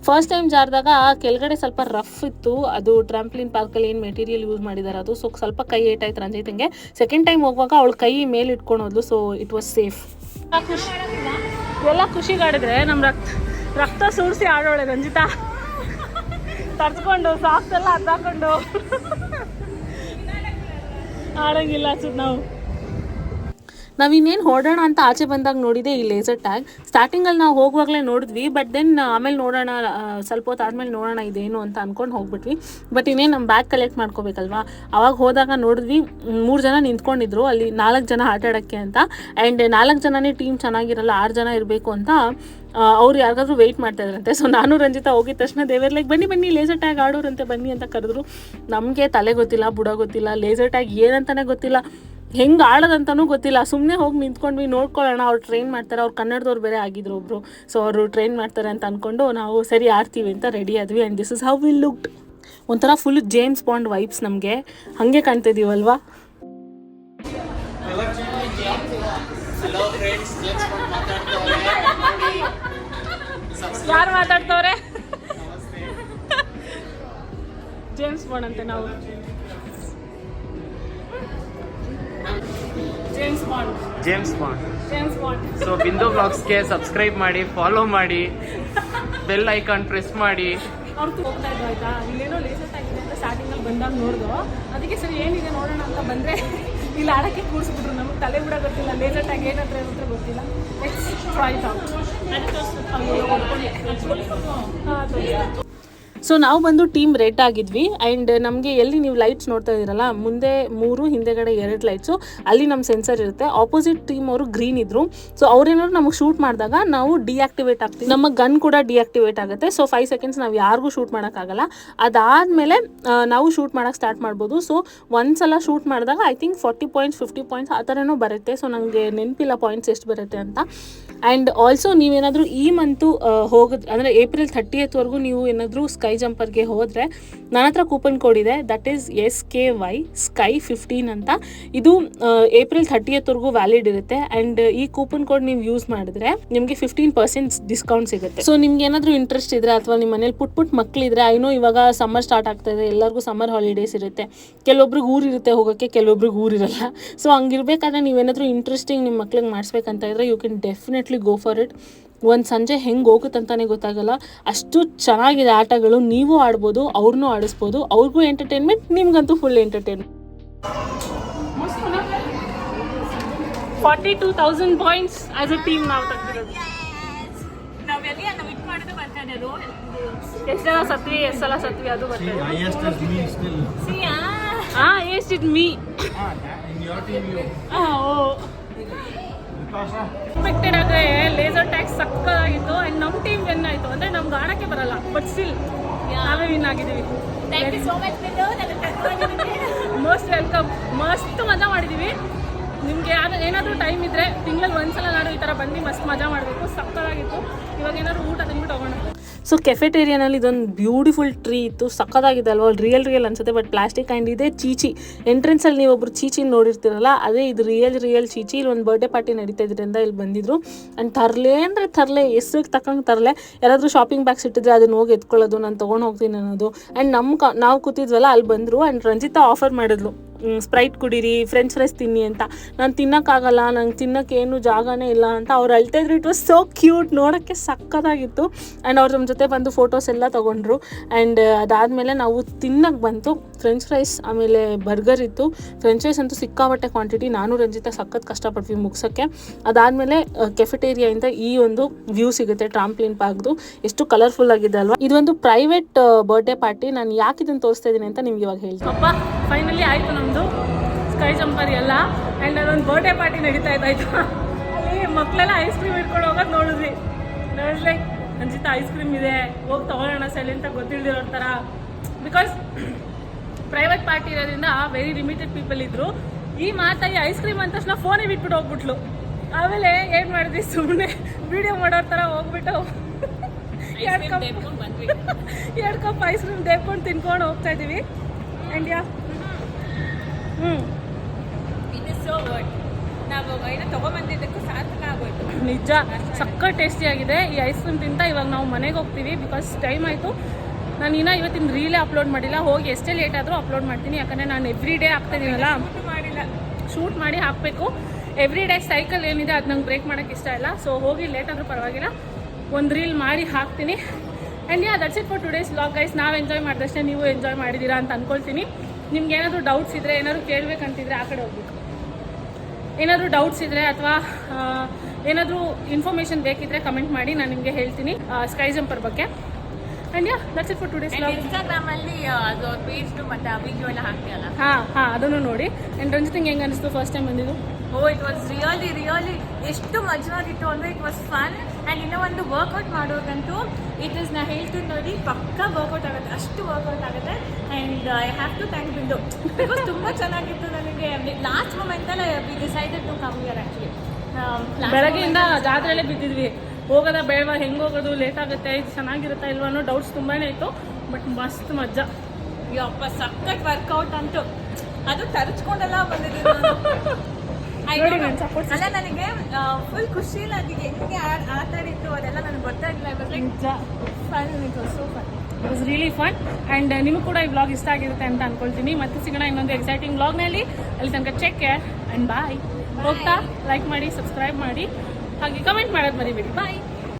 ಫಸ್ಟ್ ಟೈಮ್ ಜಾರಿದಾಗ ಕೆಳಗಡೆ ಸ್ವಲ್ಪ ರಫ್ ಇತ್ತು. ಅದು ಟ್ರಾಂಪ್ಲಿನ್ ಪಾರ್ಕಲ್ಲಿ ಏನು ಮೆಟೀರಿಯಲ್ ಯೂಸ್ ಮಾಡಿದಾರೆ ಅದು. ಸೊ ಸ್ವಲ್ಪ ಕೈ ಏಟಾಯ್ತು ರಂಜಿತಂಗೆ ಸೆಕೆಂಡ್ ಟೈಮ್ ಹೋಗುವಾಗ ಅವಳು ಕೈ ಮೇಲೆ ಇಟ್ಕೊಂಡು ಹೋದ್ಲು. ಸೊ ಇಟ್ ವಾಸ್ ಸೇಫ್ ಖುಷಿ ಎಲ್ಲ ಖುಷಿಗಾಡಿದ್ರೆ ನಮ್ಮ ರಕ್ತ ರಕ್ತ ಸೂರಿಸಿ ಆಡೋಳೆ ರಂಜಿತಾ. ತರ್ಸ್ಕೊಂಡು ಸಾಕ್ಸ್ ಎಲ್ಲ ಹತ್ತಾಕೊಂಡು ಆಡಂಗಿಲ್ಲ ನಾವು. ನಾವಿನ್ನೇನು ಹೊರಡೋಣ ಅಂತ ಆಚೆ ಬಂದಾಗ ನೋಡಿದೆ ಈ ಲೇಸರ್ ಟ್ಯಾಗ್ ಸ್ಟಾರ್ಟಿಂಗಲ್ಲಿ ನಾವು ಹೋಗುವಾಗಲೇ ನೋಡಿದ್ವಿ ಬಟ್ ದೆನ್ ಆಮೇಲೆ ನೋಡೋಣ ಸ್ವಲ್ಪ ಹೊತ್ತು ಆದಮೇಲೆ ನೋಡೋಣ ಇದೇನು ಅಂತ ಅಂದ್ಕೊಂಡು ಹೋಗ್ಬಿಟ್ವಿ. ಬಟ್ ಇನ್ನೇನು ನಮ್ಮ ಬ್ಯಾಗ್ ಕಲೆಕ್ಟ್ ಮಾಡ್ಕೋಬೇಕಲ್ವಾ? ಅವಾಗ ಹೋದಾಗ ನೋಡಿದ್ವಿ ಮೂರು ಜನ ನಿಂತ್ಕೊಂಡಿದ್ರು, ಅಲ್ಲಿ ನಾಲ್ಕು ಜನ ಆಟ ಆಡೋಕ್ಕೆ ಅಂತ. ಆ್ಯಂಡ್ ನಾಲ್ಕು ಜನನೇ ಟೀಮ್ ಚೆನ್ನಾಗಿರಲ್ಲ, ಆರು ಜನ ಇರಬೇಕು ಅಂತ ಅವ್ರು ಯಾರಿಗಾದ್ರೂ ವೆಯ್ಟ್ ಮಾಡ್ತಾ ಇದ್ರಂತೆ ಸೊ ನಾನು, ರಂಜಿತಾ ಹೋಗಿದ ತಕ್ಷಣ ದೇವರ್ ಲೈಕ್ ಬನ್ನಿ ಬನ್ನಿ ಲೇಸರ್ ಟ್ಯಾಗ್ ಆಡೋರಂತೆ ಬನ್ನಿ ಅಂತ ಕರೆದ್ರು. ನಮಗೆ ತಲೆ ಗೊತ್ತಿಲ್ಲ, ಬುಡ ಗೊತ್ತಿಲ್ಲ ಲೇಸರ್ ಟ್ಯಾಗ್ ಏನಂತಲೇ ಗೊತ್ತಿಲ್ಲ. ಹೆಂಗೆ ಆಡೋದಂತನೂ ಗೊತ್ತಿಲ್ಲ. ಸುಮ್ಮನೆ ಹೋಗಿ ನಿಂತ್ಕೊಂಡ್ವಿ ನೋಡ್ಕೊಳ್ಳೋಣ ಅವ್ರು ಟ್ರೈನ್ ಮಾಡ್ತಾರೆ. ಅವ್ರು ಕನ್ನಡದವ್ರು ಬೇರೆ ಆಗಿದ್ರು ಒಬ್ರು. ಸೊ ಅವರು ಟ್ರೈನ್ ಮಾಡ್ತಾರೆ ಅಂತ ಅಂದ್ಕೊಂಡು ನಾವು ಸರಿ ಆಡ್ತೀವಿ ಅಂತ ರೆಡಿ ಆದ್ವಿ. And this is how we'll looked ಒಂಥರ ಫುಲ್ ಜೇಮ್ಸ್ ಬಾಂಡ್ ವೈಬ್ಸ್ ನಮಗೆ. ಹಾಗೆ ಕಾಣ್ತಿದ್ದೀವಲ್ವಾ ಯಾರು ಮಾತಾಡ್ತವ್ರೆ? ಜೇಮ್ಸ್ ಬಾಂಡ್ ಅಂತೆ ನಾವು. James Bond James Bond James Bond so Bindu ಬ್ಲಾಗ್ಸ್ಗೆ subscribe ಮಾಡಿ ಫಾಲೋ ಮಾಡಿ ಬೆಲ್ ಐಕಾನ್ ಪ್ರೆಸ್ ಮಾಡಿ. ಅವ್ರು ಹೋಗ್ತಾ ಇದ್ರು ಆಯ್ತಾ? ಇಲ್ಲೇನೋ ಲೇಸೆಟ್ ಆಗಿದೆ ಅಂತ ಸ್ಟಾರ್ಟಿಂಗಲ್ಲಿ ಬಂದಾಗ ನೋಡ್ದು. ಅದಕ್ಕೆ ಸರಿ ಏನಿದೆ ನೋಡೋಣ ಅಂತ ಬಂದರೆ ಇಲ್ಲಿ ಆಡೋಕ್ಕೆ ಕೂರಿಸ್ಬಿಟ್ರು ನಮಗೆ ತಲೆ ಬಿಡ ಗೊತ್ತಿಲ್ಲ ಲೇಸರ್ ಟ್ಯಾಗ್ ಏನಂದ್ರೆ ಅಂತ ಗೊತ್ತಿಲ್ಲ ನೆಕ್ಸ್ಟ್ ಟ್ರೈ ಸೊ ನಾವು ಬಂದು ಟೀಮ್ ರೆಡ್ ಆಗಿದ್ವಿ. ಆ್ಯಂಡ್ ನಮಗೆ ಎಲ್ಲಿ ನೀವು ಲೈಟ್ಸ್ ನೋಡ್ತಾ ಇದ್ದೀರಲ್ಲ, ಮುಂದೆ ಮೂರು, ಹಿಂದೆಗಡೆ ಎರಡು ಲೈಟ್ಸು ಅಲ್ಲಿ ನಮ್ಮ ಸೆನ್ಸರ್ ಇರುತ್ತೆ. ಆಪೋಸಿಟ್ ಟೀಮ್ ಅವರು ಗ್ರೀನ್ ಇದ್ರು. ಸೊ ಅವ್ರೇನಾದ್ರು ನಮಗೆ ಶೂಟ್ ಮಾಡಿದಾಗ ನಾವು ಡಿಆಕ್ಟಿವೇಟ್ ಆಗ್ತೀವಿ. ನಮ್ಮ ಗನ್ ಕೂಡ ಡಿಆಕ್ಟಿವೇಟ್ ಆಗುತ್ತೆ. ಸೊ ಫೈವ್ ಸೆಕೆಂಡ್ಸ್ ನಾವು ಯಾರಿಗೂ ಶೂಟ್ ಮಾಡೋಕ್ಕಾಗಲ್ಲ ಅದಾದಮೇಲೆ ನಾವು ಶೂಟ್ ಮಾಡೋಕ್ಕೆ ಸ್ಟಾರ್ಟ್ ಮಾಡ್ಬೋದು. ಸೊ ಒಂದ್ಸಲ ಶೂಟ್ ಮಾಡಿದಾಗ I think forty points fifty points ಆ ಥರನೂ ಬರುತ್ತೆ. ಸೊ ನನಗೆ ನೆನಪಿಲ್ಲ ಪಾಯಿಂಟ್ಸ್ ಎಷ್ಟು ಬರುತ್ತೆ ಅಂತ. ಆ್ಯಂಡ್ ಆಲ್ಸೋ ನೀವೇನಾದರೂ ಈ ಮಂತು ಹೋಗೋದು, ಅಂದರೆ ಏಪ್ರಿಲ್ ಥರ್ಟಿಯತ್ವರೆಗೂ ನೀವು ಏನಾದರೂ ಸ್ಕೈ ಜಂಪರ್ಗೆ ಹೋದರೆ ನನ್ನ ಹತ್ರ ಕೂಪನ್ ಕೋಡ್ ಇದೆ. That is S K Y sky fifteen ಅಂತ. ಇದು ಏಪ್ರಿಲ್ ಥರ್ಟಿಯತ್ವರೆಗೂ ವ್ಯಾಲಿಡ್ ಇರುತ್ತೆ. ಆ್ಯಂಡ್ ಈ ಕೂಪನ್ ಕೋಡ್ ನೀವು ಯೂಸ್ ಮಾಡಿದ್ರೆ ನಿಮಗೆ ಫಿಫ್ಟೀನ್ ಪರ್ಸೆಂಟ್ ಡಿಸ್ಕೌಂಟ್ ಸಿಗುತ್ತೆ. ಸೊ ನಿಮ್ಗೆ ಏನಾದರೂ ಇಂಟ್ರೆಸ್ಟ್ ಇದ್ರೆ ಅಥವಾ ನಿಮ್ಮ ಮನೇಲಿ ಪುಟ್ ಪುಟ್ ಮಕ್ಕಳಿದ್ರೆ ಐನೋ ಇವಾಗ ಸಮ್ಮರ್ ಸ್ಟಾರ್ಟ್ ಆಗ್ತಾ ಇದೆ. ಎಲ್ಲರಿಗೂ ಸಮ್ಮರ್ ಹಾಲಿಡೇಸ್ ಇರುತ್ತೆ. ಕೆಲವೊಬ್ರಿಗೆ ಊರಿರುತ್ತೆ ಹೋಗೋಕ್ಕೆ ಕೆಲವೊಬ್ರಿಗೆ ಊರಿರಲ್ಲ ಸೊ ಹಂಗಿರ್ಬೇಕಾದ್ರೆ ನೀವೇನಾದರೂ ಇಂಟ್ರೆಸ್ಟಿಂಗ್ ನಿಮ್ಮ ಮಕ್ಳಿಗೆ ಮಾಡಿಸ್ಬೇಕಂತ ಇದ್ರೆ you can definitely go for it ಒಂದು ಸಂಜೆ ಹೆಂಗೆ ಹೋಗುತ್ತಂತಾನೆ ಗೊತ್ತಾಗಲ್ಲ. ಅಷ್ಟು ಚೆನ್ನಾಗಿದೆ ಆಟಗಳು ನೀವು ಆಡ್ಬೋದು ಅವ್ರನ್ನೂ ಆಡಿಸ್ಬೋದು ಅವ್ರಿಗೂ entertainment ನಿಮ್ಗಂತೂ full entertainment forty two thousand points as a team ನಾವು ತೆಗ್ದಿರೋದು ಎಷ್ಟು ಸಲ ಸತ್ವಿ ಎಷ್ಟು ಸಲ ಸತ್ವಿ ಅದು ಬರ್ತದೆ ಎಷ್ಟು ಇಟ್ ಮೀ. ಓ. ಎಕ್ಸ್ಪೆಕ್ಟೆಡ್ ಆದ್ರೆ ಲೇಸರ್ ಟ್ಯಾಕ್ಸ್ ಸಕ್ಕದಾಗಿತ್ತು ಅಂಡ್ ನಮ್ಮ ಟೀಮ್ ವಿನ್ ಆಯಿತು ಅಂದ್ರೆ ನಮ್ಗೆ ಆಡಕ್ಕೆ ಬರಲ್ಲ. ಬಟ್ ಸ್ಟಿಲ್ ನಾವೇ ವಿನ್ ಆಗಿದ್ದೀವಿ. ಮೋಸ್ಟ್ ವೆಲ್ಕಮ್ ಮಸ್ತ್ ಮಜಾ ಮಾಡಿದ್ದೀವಿ. ನಿಮಗೆ ಯಾರು ಏನಾದರೂ ಟೈಮ್ ಇದ್ದರೆ ತಿಂಗಳಲ್ಲಿ ಒಂದ್ಸಲ ನಾನು ಈ ಥರ ಬಂದು ಮಸ್ತ್ ಮಜಾ ಮಾಡಬೇಕು. ಸಕ್ಕದಾಗಿತ್ತು ಇವಾಗ ಏನಾದ್ರು ಊಟ ತಿಂದ್ಬಿಟ್ಟು ಹೋಗೋಣ. ಸೊ ಕೆಫೆಟೇರಿಯಾನಲ್ಲಿ ಇದೊಂದು ಬ್ಯೂಟಿಫುಲ್ ಟ್ರೀ ಇತ್ತು. ಸಕ್ಕದಾಗಿದೆ ಅಲ್ವಾ? ರಿಯಲ್ ರಿಯಲ್ ಅನ್ಸುತ್ತೆ ಬಟ್ ಪ್ಲಾಸ್ಟಿಕ್ ಆ್ಯಂಡ್ ಇದೆ. ಚೀಚಿ. ಎಂಟ್ರೆನ್ಸಲ್ಲಿ ನೀವು ಒಬ್ರು ಚೀಚಿ ನೋಡಿರ್ತೀರಲ್ಲ, ಅದೇ ಇದು ರಿಯಲ್ ರಿಯಲ್ ಚೀಚಿ. ಇಲ್ಲಿ ಒಂದು ಬರ್ಡೇ ಪಾರ್ಟಿ ನಡೀತಾ ಇದ್ರಿಂದ ಇಲ್ಲಿ ಬಂದಿದ್ರು. ಆ್ಯಂಡ್ ತರಲೆ ಅಂದರೆ ತರಲೆ ಹೆಸ್ರಿಗೆ ತಕ್ಕಂಗೆ ತರಲೆ. ಯಾರಾದರೂ ಶಾಪಿಂಗ್ ಬ್ಯಾಗ್ಸ್ ಇಟ್ಟಿದ್ರೆ ಅದನ್ನ ಹೋಗಿ ಎತ್ಕೊಳ್ಳೋದು, ನಾನು ತೊಗೊಂಡು ಹೋಗ್ತೀನಿ ಅನ್ನೋದು. ಆ್ಯಂಡ್ ನಮ್ಮ ಕ, ನಾವು ಕೂತಿದ್ವಲ್ಲ ಅಲ್ಲಿ ಬಂದರು. ಆ್ಯಂಡ್ ರಂಜಿತಾ ಆಫರ್ ಮಾಡಿದ್ಲು. ಸ್ಪ್ರೈಟ್ ಕುಡೀರಿ ಫ್ರೆಂಚ್ ಫ್ರೈಸ್ ತಿನ್ನಿ ಅಂತ. ನಾನು ತಿನ್ನೋಕ್ಕಾಗಲ್ಲ, ನಂಗೆ ತಿನ್ನೋಕ್ಕೇನು ಜಾಗನೇ ಇಲ್ಲ ಅಂತ. ಅವ್ರು ಅಳ್ತಾ ಇದ್ರು. ಇಟ್ ವಾಸ್ ಸೋ ಕ್ಯೂಟ್ ನೋಡೋಕ್ಕೆ ಸಕ್ಕತ್ತಾಗಿತ್ತು ಆ್ಯಂಡ್ ಅವ್ರ ನಮ್ಮ ಜೊತೆ ಬಂದು ಫೋಟೋಸ್ ಎಲ್ಲ ತೊಗೊಂಡ್ರು. ಆ್ಯಂಡ್ ಅದಾದಮೇಲೆ ನಾವು ತಿನ್ನಕ್ಕೆ ಬಂತು. ಫ್ರೆಂಚ್ ಫ್ರೈಸ್ ಆಮೇಲೆ ಬರ್ಗರ್ ಇತ್ತು. ಫ್ರೆಂಚ್ ಫ್ರೈಸ್ ಅಂತೂ ಸಿಕ್ಕಾಪಟ್ಟೆ ಕ್ವಾಂಟಿಟಿ ನಾನು, ರಂಜಿತ ಸಖತ್ ಕಷ್ಟಪಟ್ವಿ ಮುಗ್ಸೋಕ್ಕೆ. ಅದಾದಮೇಲೆ ಕೆಫೆಟೇರಿಯಾಯಿಂದ ಈ ಒಂದು ವ್ಯೂ ಸಿಗುತ್ತೆ ಟ್ರಾಂಪ್ಲಿನ್ ಪಾರ್ಕ್ದು ಎಷ್ಟು ಕಲರ್ಫುಲ್ ಆಗಿದೆ ಅಲ್ವಾ? ಇದೊಂದು ಪ್ರೈವೇಟ್ ಬರ್ಡೇ ಪಾರ್ಟಿ ನಾನು ಯಾಕೆ ಇದನ್ನು ತೋರಿಸ್ತಾ ಇದ್ದೀನಿ ಅಂತ ನಿಮ್ಗೆ ಇವಾಗ ಹೇಳ್ತೀನಿ. ಅಪ್ಪ ಫೈನಲಿ ಆಯಿತು ನಮ್ಮದು ಸ್ಕೈ ಜಂಪರ್ ಎಲ್ಲ. ಆ್ಯಂಡ್ ಅದೊಂದು ಬರ್ಡೇ ಪಾರ್ಟಿ ನಡೀತಾ ಇದ್ದಾಯ್ತು ಅಲ್ಲಿ ಮಕ್ಕಳೆಲ್ಲ ಐಸ್ ಕ್ರೀಮ್ ಇಟ್ಕೊಂಡು ಹೋಗೋದು ನೋಡಿದ್ವಿ. ಲೈಕ್ ರಂಜಿತ ಐಸ್ ಕ್ರೀಮ್ ಇದೆ ಹೋಗಿ ತಗೊಳ್ಳೋಣ ಸೈಲಿ ಅಂತ ಗೊತ್ತಿಲ್ದಿರೋ ಥರ. ಬಿಕಾಸ್ ಪ್ರೈವೇಟ್ ಪಾರ್ಟಿ ಇರೋದ್ರಿಂದ ವೆರಿ ಲಿಮಿಟೆಡ್ ಪೀಪಲ್ ಇದ್ರು. ಈ ಮಾತಾಗಿ ಐಸ್ ಕ್ರೀಮ್ ಅಂತ ತಕ್ಷಣ ಫೋನೇ ಬಿಟ್ಬಿಟ್ಟು ಹೋಗ್ಬಿಟ್ಲು. ಆಮೇಲೆ ಏನು ಮಾಡಿದ್ವಿ? ಸುಮ್ಮನೆ ವಿಡಿಯೋ ಮಾಡೋರ್ ಥರ ಹೋಗ್ಬಿಟ್ಟು ಎರಡು ಕಪ್ ಎರಡು ಕಪ್ ಐಸ್ ಕ್ರೀಮ್ ದೇವ್ಕೊಂಡು ತಿನ್ಕೊಂಡು ಹೋಗ್ತಾ ಇದ್ದೀವಿ. ಅಂಡ್ ಯಾ ಹ್ಞೂ ಇಸ್ ಸೋ ಗುಡ್ ನಾವು ಏನೋ ತೊಗೊಂಬಂದಿದ್ದಕ್ಕೂ ಸಾರ್ಥಕ ಆಗೋಯ್ತು. ನಿಜ. ಸಕ್ಕ ಟೇಸ್ಟಿ ಆಗಿದೆ. ಈ ಐಸ್ ಕ್ರೀಮ್ ತಿಂತ ಇವಾಗ ನಾವು ಮನೆಗೆ ಹೋಗ್ತೀವಿ ಬಿಕಾಸ್ ಟೈಮ್ ಆಯಿತು. ನಾನು ಇನ್ನೂ ಇವತ್ತಿನ ರೀಲೇ ಅಪ್ಲೋಡ್ ಮಾಡಿಲ್ಲ. ಹೋಗಿ ಎಷ್ಟೇ ಲೇಟ್ ಆದರೂ ಅಪ್ಲೋಡ್ ಮಾಡ್ತೀನಿ. ಯಾಕಂದರೆ ನಾನು ಎವ್ರಿ ಡೇ ಆಗ್ತಾಯಿದ್ದೀನಲ್ಲ ಊಟ ಮಾಡಿಲ್ಲ. ಶೂಟ್ ಮಾಡಿ ಹಾಕಬೇಕು. ಎವ್ರಿ ಡೇ ಸೈಕಲ್ ಏನಿದೆ ಅದು ನಂಗೆ ಬ್ರೇಕ್ ಮಾಡೋಕ್ಕೆ ಇಷ್ಟ ಇಲ್ಲ. ಸೊ ಹೋಗಿ ಲೇಟ್ ಆದರೂ ಪರವಾಗಿಲ್ಲ. ಒಂದು ರೀಲ್ ಮಾಡಿ ಹಾಕ್ತೀನಿ. And yeah that's it for today's vlog guys ನಾವು ಎಂಜಾಯ್ ಮಾಡಿದಷ್ಟೇ ನೀವು ಎಂಜಾಯ್ ಮಾಡಿದ್ದೀರಾ ಅಂತ ಅಂದ್ಕೊಳ್ತೀನಿ ನಿಮ್ಗೆ ಏನಾದರೂ ಡೌಟ್ಸ್ ಇದ್ದರೆ ಏನಾದರೂ ಕೇಳಬೇಕಂತಿದ್ರೆ ಆ ಕಡೆ ಹೋಗ್ಬೇಕು. ಏನಾದರೂ ಡೌಟ್ಸ್ ಇದ್ದರೆ ಅಥವಾ ಏನಾದರೂ ಇನ್ಫಾರ್ಮೇಷನ್ ಬೇಕಿದ್ರೆ ಕಮೆಂಟ್ ಮಾಡಿ ನಾನು ನಿಮಗೆ ಹೇಳ್ತೀನಿ ಸ್ಕೈ ಜಂಪರ್ ಬಗ್ಗೆ. And yeah that's it for today's vlog Instagram ಅಲ್ಲಿ ಅದು ಪೇಜ್ ಮತ್ತೆ ಆ ವಿಡಿಯೋ ಎಲ್ಲ ಹಾಕ್ತೀಯಲ್ಲ? ಹಾಂ ಹಾಂ ಅದನ್ನು ನೋಡಿ. ಆ್ಯಂಡ್ ರಂಜಿತಿಂಗ್ ಹೆಂಗೆ ಅನಿಸ್ತು ಫಸ್ಟ್ ಟೈಮ್ ಬಂದಿದ್ದು? Oh it was really really ಎಷ್ಟು ಮಜವಾಗಿತ್ತು ಅಂದರೆ ಇಟ್ ವಾಸ್ ಫನ್ ಆ್ಯಂಡ್ ಇನ್ನೂ ಒಂದು ವರ್ಕೌಟ್ ಮಾಡೋರ್ಗಂತೂ ಇಟ್ ಇಸ್ ನಾ ಹೇಳ್ತೀನಿ ನೋಡಿ ಪಕ್ಕ ವರ್ಕೌಟ್ ಆಗುತ್ತೆ ಅಷ್ಟು ವರ್ಕೌಟ್ ಆಗುತ್ತೆ. And I have to thank Bindu because ತುಂಬ ಚೆನ್ನಾಗಿತ್ತು ನನಗೆ. ಲಾಸ್ಟ್ ಮೂಮೆಂಟಲ್ಲಿ we decided to come here actually ಬೆಳಗ್ಗೆಯಿಂದ ಜಾತ್ರೆಯಲ್ಲೇ ಬಿದ್ದಿದ್ವಿ. ಹೋಗೋದ ಬೇಡವಾ ಹೆಂಗೆ ಹೋಗೋದು ಲೇಟ್ ಆಗುತ್ತೆ ಇದು ಚೆನ್ನಾಗಿರುತ್ತಾ ಇಲ್ವಾ ಅನ್ನೋ ಡೌಟ್ಸ್ ತುಂಬಾ ಇತ್ತು. ಬಟ್ ಮಸ್ತ್ ಮಜಾ ಯಪ್ಪ ಸಖತ್ ವರ್ಕೌಟ್ ಅಂತೂ. ಅದು ತರಿಸ್ಕೊಂಡೆಲ್ಲ ಬಂದಿದ್ದೀನಿ ಅಲ್ಲ ನನಗೆ ಫುಲ್ ಖುಷಿ ಅದು ಹೆಂಗೆ ಆ- ಆಟ ಇತ್ತು ಅದೆಲ್ಲ ನನಗೆ ಗೊತ್ತಾ ಇಲ್ಲ was like fun it was so fun it was really fun and ನಿಮಗೂ ಕೂಡ ಈ ಬ್ಲಾಗ್ ಇಷ್ಟ ಆಗಿರುತ್ತೆ ಅಂತ ಅನ್ಕೊಳ್ತೀನಿ. ಮತ್ತೆ ಸಿಗೋಣ ಇನ್ನೊಂದು ಎಕ್ಸೈಟಿಂಗ್ ಬ್ಲಾಗ್ನಲ್ಲಿ ಅಲ್ಲಿ ತನಕ ಚೆಕ್ ಆ್ಯಂಡ್ ಬಾಯ್ ಹೋಗ್ತಾ ಲೈಕ್ ಮಾಡಿ ಸಬ್ಸ್ಕ್ರೈಬ್ ಮಾಡಿ. ಹಾಗೆ ಕಮೆಂಟ್ ಮಾಡೋದು ಮರಿಬೇಡಿ. ಬಾಯ್